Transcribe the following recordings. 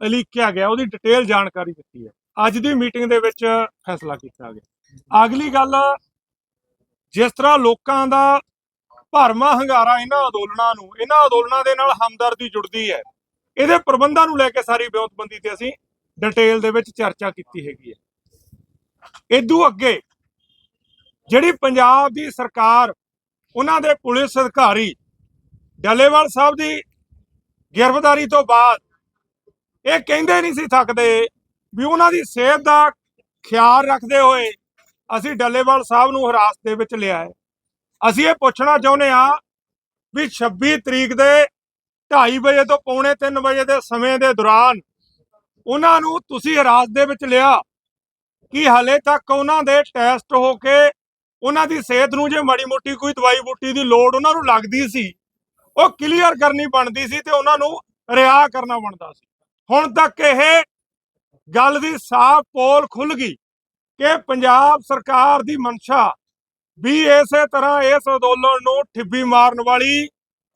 ਲਿਖਿਆ ਗਿਆ, ਉਹਦੀ ਡਿਟੇਲ ਜਾਣਕਾਰੀ ਦਿੱਤੀ ਹੈ। ਅੱਜ ਦੀ ਮੀਟਿੰਗ ਦੇ ਵਿੱਚ ਫੈਸਲਾ ਕੀਤਾ ਗਿਆ। ਅਗਲੀ ਗੱਲ, ਜਿਸ ਤਰ੍ਹਾਂ ਲੋਕਾਂ ਦਾ ਭਰਮਾ, ਹੰਗਾਰਾ, ਇਹਨਾਂ ਅੰਦੋਲਨਾਂ ਨੂੰ, ਇਹਨਾਂ ਅੰਦੋਲਨਾਂ ਦੇ ਨਾਲ ਹਮਦਰਦੀ ਜੁੜਦੀ ਹੈ, ਇਹਦੇ ਪ੍ਰਬੰਧਾਂ ਨੂੰ ਲੈ ਕੇ ਸਾਰੀ ਵਿਉਂਤਬੰਦੀ ਤੇ ਅਸੀਂ ਡਿਟੇਲ ਦੇ ਵਿੱਚ ਚਰਚਾ ਕੀਤੀ ਹੈਗੀ ਹੈ। ਇਦੋਂ ਅੱਗੇ ਜਿਹੜੀ ਪੰਜਾਬ ਦੀ ਸਰਕਾਰ, ਉਹਨਾਂ ਦੇ ਪੁਲਿਸ ਅਧਿਕਾਰੀ ਡੱਲੇਵਾਲ ਸਾਹਿਬ ਦੀ ਗ੍ਰਿਫਤਾਰੀ ਤੋਂ ਬਾਅਦ ਇਹ ਕਹਿੰਦੇ ਨਹੀਂ ਸੀ ਥੱਕਦੇ ਵੀ ਉਹਨਾਂ ਦੀ ਸਿਹਤ ਦਾ ਖਿਆਲ ਰੱਖਦੇ ਹੋਏ ਅਸੀਂ ਡੱਲੇਵਾਲ ਸਾਹਿਬ ਨੂੰ ਹਿਰਾਸਤ ਦੇ ਵਿੱਚ ਲਿਆ ਹੈ। ਅਸੀਂ ਇਹ ਪੁੱਛਣਾ ਚਾਹੁੰਦੇ ਹਾਂ ਵੀ 26 ਤਰੀਕ ਦੇ 2:30 ਵਜੇ ਤੋਂ ਪੌਣੇ 3 ਵਜੇ ਦੇ ਸਮੇਂ ਦੇ ਦੌਰਾਨ ਉਹਨਾਂ ਨੂੰ ਤੁਸੀਂ ਹਿਰਾਸਤ ਦੇ ਵਿੱਚ ਲਿਆ, ਕਿ ਹਾਲੇ ਤੱਕ ਉਹਨਾਂ ਦੇ ਟੈਸਟ ਹੋ ਕੇ ਉਹਨਾਂ ਦੀ ਸਿਹਤ ਨੂੰ ਜੇ ਮਾੜੀ ਮੋਟੀ ਕੋਈ ਦਵਾਈ ਬੂਟੀ ਦੀ ਲੋੜ ਉਹਨਾਂ ਨੂੰ ਲੱਗਦੀ ਸੀ, ਉਹ ਕਲੀਅਰ ਕਰਨੀ ਬਣਦੀ ਸੀ ਤੇ ਉਹਨਾਂ ਨੂੰ ਰਿਹਾ ਕਰਨਾ ਬਣਦਾ ਸੀ। ਹੁਣ ਤੱਕ ਇਹ ਗੱਲ ਦੀ ਸਾਫ਼ ਪੋਲ ਖੁੱਲ ਗਈ ਕਿ ਪੰਜਾਬ ਸਰਕਾਰ ਦੀ ਮਨਸ਼ਾ ਵੀ ਇਸੇ ਤਰ੍ਹਾਂ ਇਸ ਅੰਦੋਲਨ ਨੂੰ ਠਿੱਬੀ ਮਾਰਨ ਵਾਲੀ,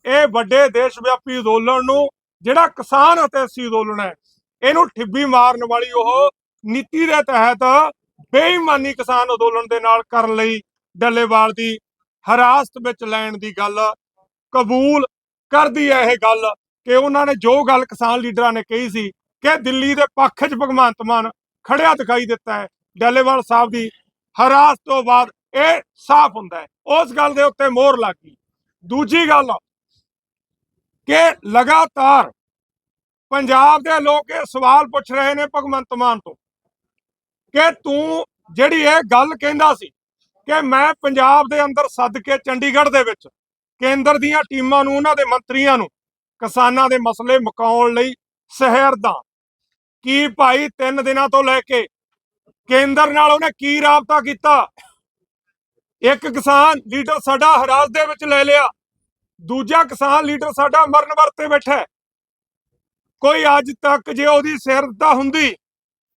ਇਹ ਵੱਡੇ ਦੇਸ਼ ਵਿਆਪੀ ਅੰਦੋਲਨ ਨੂੰ, ਜਿਹੜਾ ਕਿਸਾਨ ਅਤੇ ਸੀ ਅੰਦੋਲਨ ਹੈ, ਇਹਨੂੰ ਠਿੱਬੀ ਮਾਰਨ ਵਾਲੀ ਉਹ ਨੀਤੀ ਦੇ ਤਹਿਤ ਬੇਈਮਾਨੀ ਕਿਸਾਨ ਅੰਦੋਲਨ ਦੇ ਨਾਲ ਕਰਨ ਲਈ ਡੱਲੇਵਾਲ ਦੀ ਹਰਾਸਤ ਵਿੱਚ ਲੈਣ ਦੀ ਗੱਲ ਕਬੂਲ ਕਰਦੀ ਹੈ ਇਹ ਗੱਲ ਕਿ ਉਹਨਾਂ ਨੇ ਜੋ ਗੱਲ ਕਿਸਾਨ ਲੀਡਰਾਂ ਨੇ ਕਹੀ ਸੀ ਕਿ ਦਿੱਲੀ ਦੇ ਪੱਖ 'ਚ ਭਗਵੰਤ ਮਾਨ ਖੜਿਆ ਦਿਖਾਈ ਦਿੱਤਾ ਹੈ, ਡੱਲੇਵਾਲ ਸਾਹਿਬ ਦੀ ਹਰਾਸਤ ਤੋਂ ਬਾਅਦ ਇਹ ਸਾਫ਼ ਹੁੰਦਾ ਹੈ। ਉਸ ਗੱਲ ਦੇ ਉੱਤੇ ਮੋਹਰ ਲੱਗ। ਗਈ ਦੂਜੀ ਗੱਲ ਕਿ ਲਗਾਤਾਰ ਪੰਜਾਬ ਦੇ ਲੋਕ ਇਹ ਸਵਾਲ ਪੁੱਛ ਰਹੇ ਨੇ ਭਗਵੰਤ ਮਾਨ ਤੋਂ ਕਿ ਤੂੰ ਜਿਹੜੀ ਇਹ ਗੱਲ ਕਹਿੰਦਾ ਸੀ ਕਿ ਮੈਂ ਪੰਜਾਬ ਦੇ ਅੰਦਰ ਸੱਦ ਕੇ ਚੰਡੀਗੜ੍ਹ ਦੇ ਵਿੱਚ ਕੇਂਦਰ ਦੀਆਂ ਟੀਮਾਂ ਨੂੰ, ਉਹਨਾਂ ਦੇ ਮੰਤਰੀਆਂ ਨੂੰ ਕਿਸਾਨਾਂ ਦੇ ਮਸਲੇ ਮੁਕਾਉਣ ਲਈ ਸਹਿਰ ਦਾ। ਕੀ ਭਾਈ ਤਿੰਨ ਦਿਨਾਂ ਤੋਂ ਲੈ ਕੇ ਕੇਂਦਰ ਨਾਲ ਉਹਨੇ ਕੀ ਰਾਬਤਾ ਕੀਤਾ? ਇੱਕ ਕਿਸਾਨ ਲੀਡਰ ਸਾਡਾ ਹਰਾਸ ਦੇ ਵਿੱਚ ਲੈ ਲਿਆ, ਦੂਜਾ ਕਿਸਾਨ ਲੀਡਰ ਸਾਡਾ ਮਰਨ ਵਰਤੇ ਬੈਠਾ ਕੋਈ ਅੱਜ ਤੱਕ ਜੇ ਉਹਦੀ ਸਿਰਦਤਾ ਹੁੰਦੀ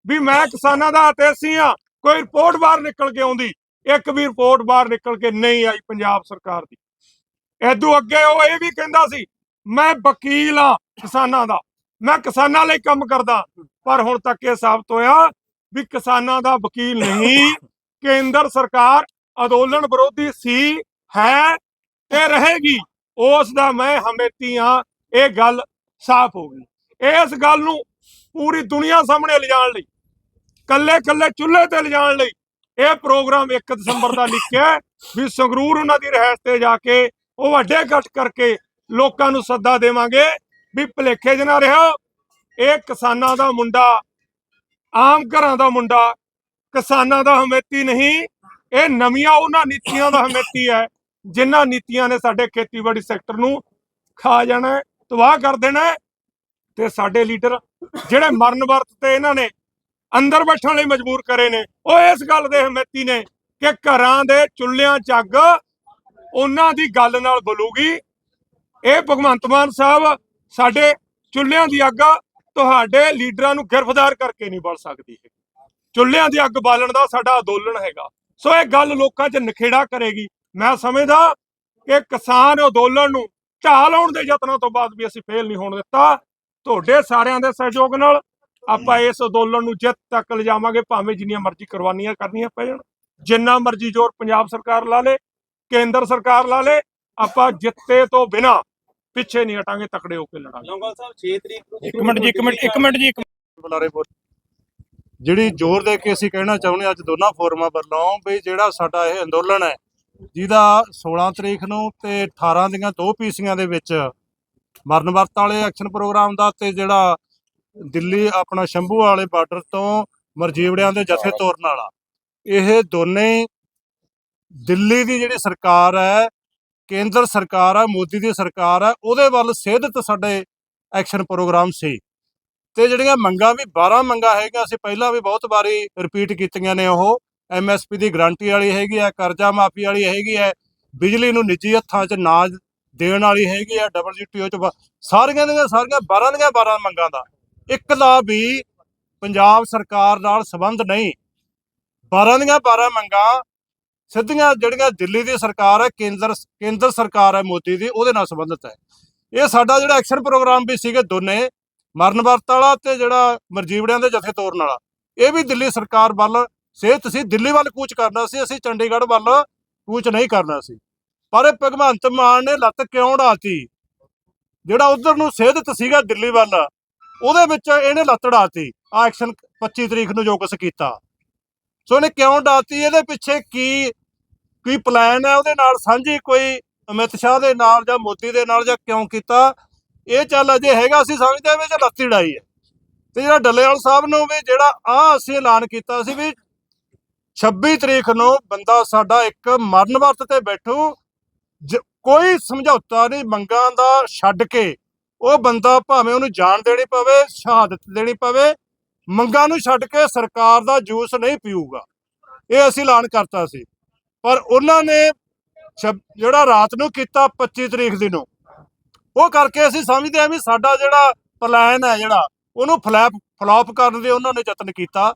ਵੀ ਮੈਂ ਕਿਸਾਨਾਂ ਦਾ ਅਤੇਸੀ ਆ ਕੋਈ ਰਿਪੋਰਟ ਬਾਹਰ ਨਿਕਲ ਕੇ ਆਉਂਦੀ ਇੱਕ ਵੀ ਰਿਪੋਰਟ ਬਾਹਰ ਨਿਕਲ ਕੇ ਨਹੀਂ ਆਈ ਪੰਜਾਬ ਸਰਕਾਰ ਦੀ। ਐਦੋਂ ਅੱਗੇ ਉਹ ਇਹ ਵੀ ਕਹਿੰਦਾ ਸੀ, ਮੈਂ ਵਕੀਲ ਆ ਕਿਸਾਨਾਂ ਦਾ। ਮੈਂ ਕਿਸਾਨਾਂ ਲਈ ਕੰਮ ਕਰਦਾ। ਪਰ ਹੁਣ ਤੱਕ ਇਹ ਸਾਬਤ ਹੋਇਆ ਵੀ ਕਿਸਾਨਾਂ ਦਾ ਵਕੀਲ ਨਹੀਂ। ਕੇਂਦਰ ਸਰਕਾਰ ਅੰਦੋਲਨ ਵਿਰੋਧੀ ਸੀ, ਹੈ ਤੇ ਰਹੇਗੀ। ਉਸ ਦਾ ਮੈਂ ਹਮੇਤੀ ਆ ਇਹ ਗੱਲ ਸਾਫ਼ ਹੋ ਗਈ। ਇਸ ਗੱਲ ਨੂੰ ਪੂਰੀ ਦੁਨੀਆ ਸਾਹਮਣੇ ਲਿਜਾਣ ਲਈ ਕੱਲੇ ਕੱਲੇ ਚੁੱਲ੍ਹੇ ਤੇ ਲਿਜਾਣ ਲਈ ਇਹ ਪ੍ਰੋਗਰਾਮ 1 ਦਸੰਬਰ ਦਾ ਲਿਖਿਆ ਵੀ ਸੰਗਰੂਰ ਉਹਨਾਂ ਦੀ ਰਹਿਸ ਤੇ ਜਾ ਕੇ ਉਹ ਵੱਡੇ ਘਟ ਕਰਕੇ ਲੋਕਾਂ ਨੂੰ ਸੱਦਾ ਦੇਵਾਂਗੇ ਵੀ ਭਲੇਖੇ ਜਨਾ ਰਿਹਾ। ਇਹ ਕਿਸਾਨਾਂ ਦਾ ਮੁੰਡਾ, ਆਮ ਘਰਾਂ ਦਾ ਮੁੰਡਾ, ਕਿਸਾਨਾਂ ਦਾ ਹਮੇਤੀ ਨਹੀਂ, ਇਹ ਨਵੀਆਂ ਉਹਨਾਂ ਨੀਤੀਆਂ ਦਾ ਹਮੇਤੀ ਹੈ ਜਿਨ੍ਹਾਂ ਨੀਤੀਆਂ ਨੇ ਸਾਡੇ ਖੇਤੀਬਾੜੀ ਸੈਕਟਰ ਨੂੰ ਖਾ ਜਾਣਾ ਤਬਾਹ ਕਰ ਦੇਣਾ ਤੇ ਸਾਡੇ ਲੀਡਰ ਜਿਹੜੇ ਮਰਨ ਵਰਤ ਤੇ ਇਹਨਾਂ ਨੇ ਅੰਦਰ ਬੈਠਣ ਲਈ ਮਜਬੂਰ ਕਰੇ ਨੇ। ਉਹ ਇਸ ਗੱਲ ਦੇ ਹਮੇਤੀ ਨੇ ਕਿ ਘਰਾਂ ਦੇ ਚੁੱਲ੍ਹਿਆਂ 'ਚ ਅੱਗ ਉਹਨਾਂ ਦੀ ਗੱਲ ਨਾਲ ਬਲੂਗੀ। ਇਹ ਭਗਵੰਤ ਮਾਨ ਸਾਹਿਬ ਸਾਡੇ ਚੁੱਲ੍ਹਿਆਂ ਦੀ ਅੱਗ ਤੁਹਾਡੇ ਲੀਡਰਾਂ ਨੂੰ ਗ੍ਰਿਫਤਾਰ ਕਰਕੇ ਨਹੀਂ ਬਲ ਸਕਦੀ ਹੈ ਚੁੱਲ੍ਹਿਆਂ ਦੀ ਅੱਗ ਬਾਲਣ ਦਾ ਸਾਡਾ ਅੰਦੋਲਨ ਹੈਗਾ। ਸੋ ਇਹ ਗੱਲ ਲੋਕਾਂ 'ਚ ਨਖੇੜਾ ਕਰੇਗੀ। ਮੈਂ ਸਮਝਦਾ ਕਿ ਕਿਸਾਨ ਅੰਦੋਲਨ ਨੂੰ ਢਾਹ ਲਾਉਣ ਦੇ ਯਤਨਾਂ ਤੋਂ ਬਾਅਦ ਵੀ ਅਸੀਂ ਫੇਲ ਨਹੀਂ ਹੋਣ ਦਿੱਤਾ। ਤੁਹਾਡੇ ਸਾਰਿਆਂ ਦੇ ਸਹਿਯੋਗ ਨਾਲ ਆਪਾਂ ਇਸ ਅੰਦੋਲਨ ਨੂੰ ਜਿੱਤ ਤੱਕ ਲਿਜਾਵਾਂਗੇ ਭਾਵੇਂ ਜਿੰਨੀਆਂ ਮਰਜ਼ੀ ਕੁਰਬਾਨੀਆਂ ਕਰਨੀਆਂ ਪੈ ਜਾਣ। ਜਿੰਨਾ ਮਰਜ਼ੀ ਜ਼ੋਰ ਪੰਜਾਬ ਸਰਕਾਰ ਲਾ ਲੇ ਕੇਂਦਰ ਸਰਕਾਰ ਲਾ ਲੇ ਆਪਾਂ ਜਿੱਤੇ ਤੋਂ ਬਿਨਾ ਪਿੱਛੇ ਨਹੀਂ ਹਟਾਂਗੇ ਤਕੜੇ ਹੋ ਕੇ ਲੜਾਂਗੇ। ਲੌਂਗੋਵਾਲ ਸਾਹਿਬ 6 ਤਰੀਕ ਨੂੰ ਇੱਕ ਮਿੰਟ ਜੀ ਇੱਕ ਮਿੰਟ ਇੱਕ ਮਿੰਟ ਜੀ ਇੱਕ ਬੁਲਾਰੇ ਬੋਲ। ਜਿਹੜੀ ਜ਼ੋਰ ਦੇ ਕੇ ਅਸੀਂ ਕਹਿਣਾ ਚਾਹੁੰਦੇ ਹਾਂ ਅੱਜ ਦੋਨਾਂ ਫੋਰਮਾਂ ਵੱਲੋਂ ਵੀ ਜਿਹੜਾ ਸਾਡਾ ਇਹ ਅੰਦੋਲਨ ਹੈ ਜਿਹਦਾ 16 ਤਰੀਕ ਨੂੰ ਤੇ 18 ਦੀਆਂ ਦੋ ਪੀਸੀਆਂ ਦੇ ਵਿੱਚ ਮਰਨ ਵਰਤ ਵਾਲੇ ਐਕਸ਼ਨ ਪ੍ਰੋਗਰਾਮ ਦਾ ਤੇ ਜਿਹੜਾ ਦਿੱਲੀ ਆਪਣਾ ਸ਼ੰਭੂ ਵਾਲੇ ਬਾਰਡਰ ਤੋਂ ਮਰਜੀਵੜਿਆਂ ਦੇ ਜਥੇ ਤੋਰਨ ਵਾਲਾ। ਇਹ ਦੋਨੇ ਦਿੱਲੀ ਦੀ ਜਿਹੜੀ ਸਰਕਾਰ ਹੈ, ਕੇਂਦਰ ਸਰਕਾਰ ਹੈ, ਮੋਦੀ ਦੀ ਸਰਕਾਰ ਹੈ, ਉਹਦੇ ਵੱਲ ਸੇਧਤ ਸਾਡੇ ਐਕਸ਼ਨ ਪ੍ਰੋਗਰਾਮ ਸੀ। ਤੇ ਜਿਹੜੀਆਂ ਮੰਗਾਂ ਵੀ 12 ਮੰਗਾਂ ਹੈਗੀਆਂ, ਅਸੀਂ ਪਹਿਲਾਂ ਵੀ ਬਹੁਤ ਵਾਰੀ ਰਿਪੀਟ ਕੀਤੀਆਂ ਨੇ ਉਹ। ਐਮਐਸਪੀ ਦੀ ਗਾਰੰਟੀ ਵਾਲੀ ਹੈਗੀ ਹੈ, ਕਰਜ਼ਾ ਮਾਫੀ ਵਾਲੀ ਹੈਗੀ ਹੈ, ਬਿਜਲੀ ਨੂੰ ਨਿੱਜੀ ਹੱਥਾਂ 'ਚ ਨਾ ਦੇਣ ਵਾਲੀ ਹੈਗੀ ਹੈ ਡਬਲਯੂਟੀਓ 'ਚ ਸਾਰੀਆਂ ਦੀਆਂ ਸਾਰੀਆਂ 12 ਦੀਆਂ 12 ਮੰਗਾਂ ਦਾ। ਇੱਕ ਦਾ ਵੀ ਪੰਜਾਬ ਸਰਕਾਰ ਨਾਲ ਸੰਬੰਧ ਨਹੀਂ। 12 ਦੀਆਂ 12 ਮੰਗਾਂ ਸਿੱਧੀਆਂ ਜਿਹੜੀਆਂ ਦਿੱਲੀ ਦੀ ਸਰਕਾਰ ਹੈ, ਕੇਂਦਰ ਕੇਂਦਰ ਸਰਕਾਰ ਹੈ ਮੋਦੀ ਦੀ, ਉਹਦੇ ਨਾਲ ਸੰਬੰਧਿਤ ਹੈ। ਇਹ ਸਾਡਾ ਜਿਹੜਾ ਐਕਸ਼ਨ ਪ੍ਰੋਗਰਾਮ ਵੀ ਸੀਗੇ ਦੋਨੇ, ਮਰਨ ਵਰਤ ਵਾਲਾ ਤੇ ਜਿਹੜਾ ਮਰਜੀਵੜਿਆਂ ਦੇ ਜਥੇ ਤੋਰਨ ਵਾਲਾ, ਇਹ ਵੀ ਦਿੱਲੀ ਸਰਕਾਰ ਵੱਲ ਸਿਹਤ ਸੀ ਦਿੱਲੀ ਵੱਲ ਕੂਚ ਕਰਨਾ ਸੀ, ਅਸੀਂ ਚੰਡੀਗੜ੍ਹ ਵੱਲ ਕੂਚ ਨਹੀਂ ਕਰਨਾ ਸੀ। ਪਰ ਇਹ ਭਗਵੰਤ ਮਾਨ ਨੇ ਲੱਤ ਕਿਉਂ ਢਾਤੀ ਜਿਹੜਾ ਉਧਰ ਨੂੰ ਸਿਹਤ ਸੀਗਾ ਦਿੱਲੀ ਵੱਲ ਉਹਦੇ ਵਿੱਚ ਇਹਨੇ ਲੱਤ ਢਾਤੀ ਆ ਐਕਸ਼ਨ 25 ਤਰੀਕ ਨੂੰ ਜੋ ਕੁਛ ਕੀਤਾ। ਸੋ ਇਹਨੇ ਕਿਉਂ ਡਾਤੀ? ਇਹਦੇ ਪਿੱਛੇ ਕੀ ਕੀ ਪਲਾਨ ਹੈ ਉਹਦੇ ਨਾਲ? ਸਾਂਝੀ ਕੋਈ ਅਮਿਤ ਸ਼ਾਹ ਦੇ ਨਾਲ ਜਾਂ ਮੋਦੀ ਦੇ ਨਾਲ ਜਾਂ ਕਿਉਂ ਕੀਤਾ? ਇਹ ਚੱਲ ਅਜੇ ਹੈਗਾ, ਅਸੀਂ ਸਮਝਦੇ ਵੀ ਇਹ ਲੱਤੀ ਢਾਈ ਹੈ। ਤੇ ਜਿਹੜਾ ਡੱਲੇਵਾਲ ਸਾਹਿਬ ਨੂੰ ਵੀ ਜਿਹੜਾ ਆ ਅਸੀਂ ਐਲਾਨ ਕੀਤਾ ਸੀ ਵੀ 26 ਤਰੀਕ ਨੂੰ ਬੰਦਾ ਸਾਡਾ ਇੱਕ ਮਰਨ ਵਰਤ ਤੇ ਬੈਠੂ, ਜ- ਕੋਈ ਸਮਝੌਤਾ ਨਹੀਂ ਮੰਗਾਂ ਦਾ ਛੱਡ ਕੇ ਉਹ ਬੰਦਾ ਭਾਵੇਂ ਉਹਨੂੰ ਜਾਨ ਦੇਣੀ ਪਵੇ, ਸ਼ਹਾਦਤ ਦੇਣੀ ਪਵੇ, ਮੰਗਾਂ ਨੂੰ ਛੱਡ ਕੇ ਸਰਕਾਰ ਦਾ ਜੂਸ ਨਹੀਂ ਪੀਊਗਾ। ਇਹ ਅਸੀਂ ਐਲਾਨ ਕਰਤਾ ਸੀ। ਪਰ ਉਹਨਾਂ ਨੇ ਛਬ- ਜਿਹੜਾ ਰਾਤ ਨੂੰ ਕੀਤਾ 25 ਤਰੀਕ ਦੀ ਨੂੰ, ਉਹ ਕਰਕੇ ਅਸੀਂ ਸਮਝਦੇ ਹਾਂ ਵੀ ਸਾਡਾ ਜਿਹੜਾ ਪਲਾਨ ਹੈ ਜਿਹੜਾ, ਉਹਨੂੰ ਫਲੈਪ ਫਲॉप ਕਰਨ ਦੇ ਉਹਨਾਂ ਨੇ ਯਤਨ ਕੀਤਾ।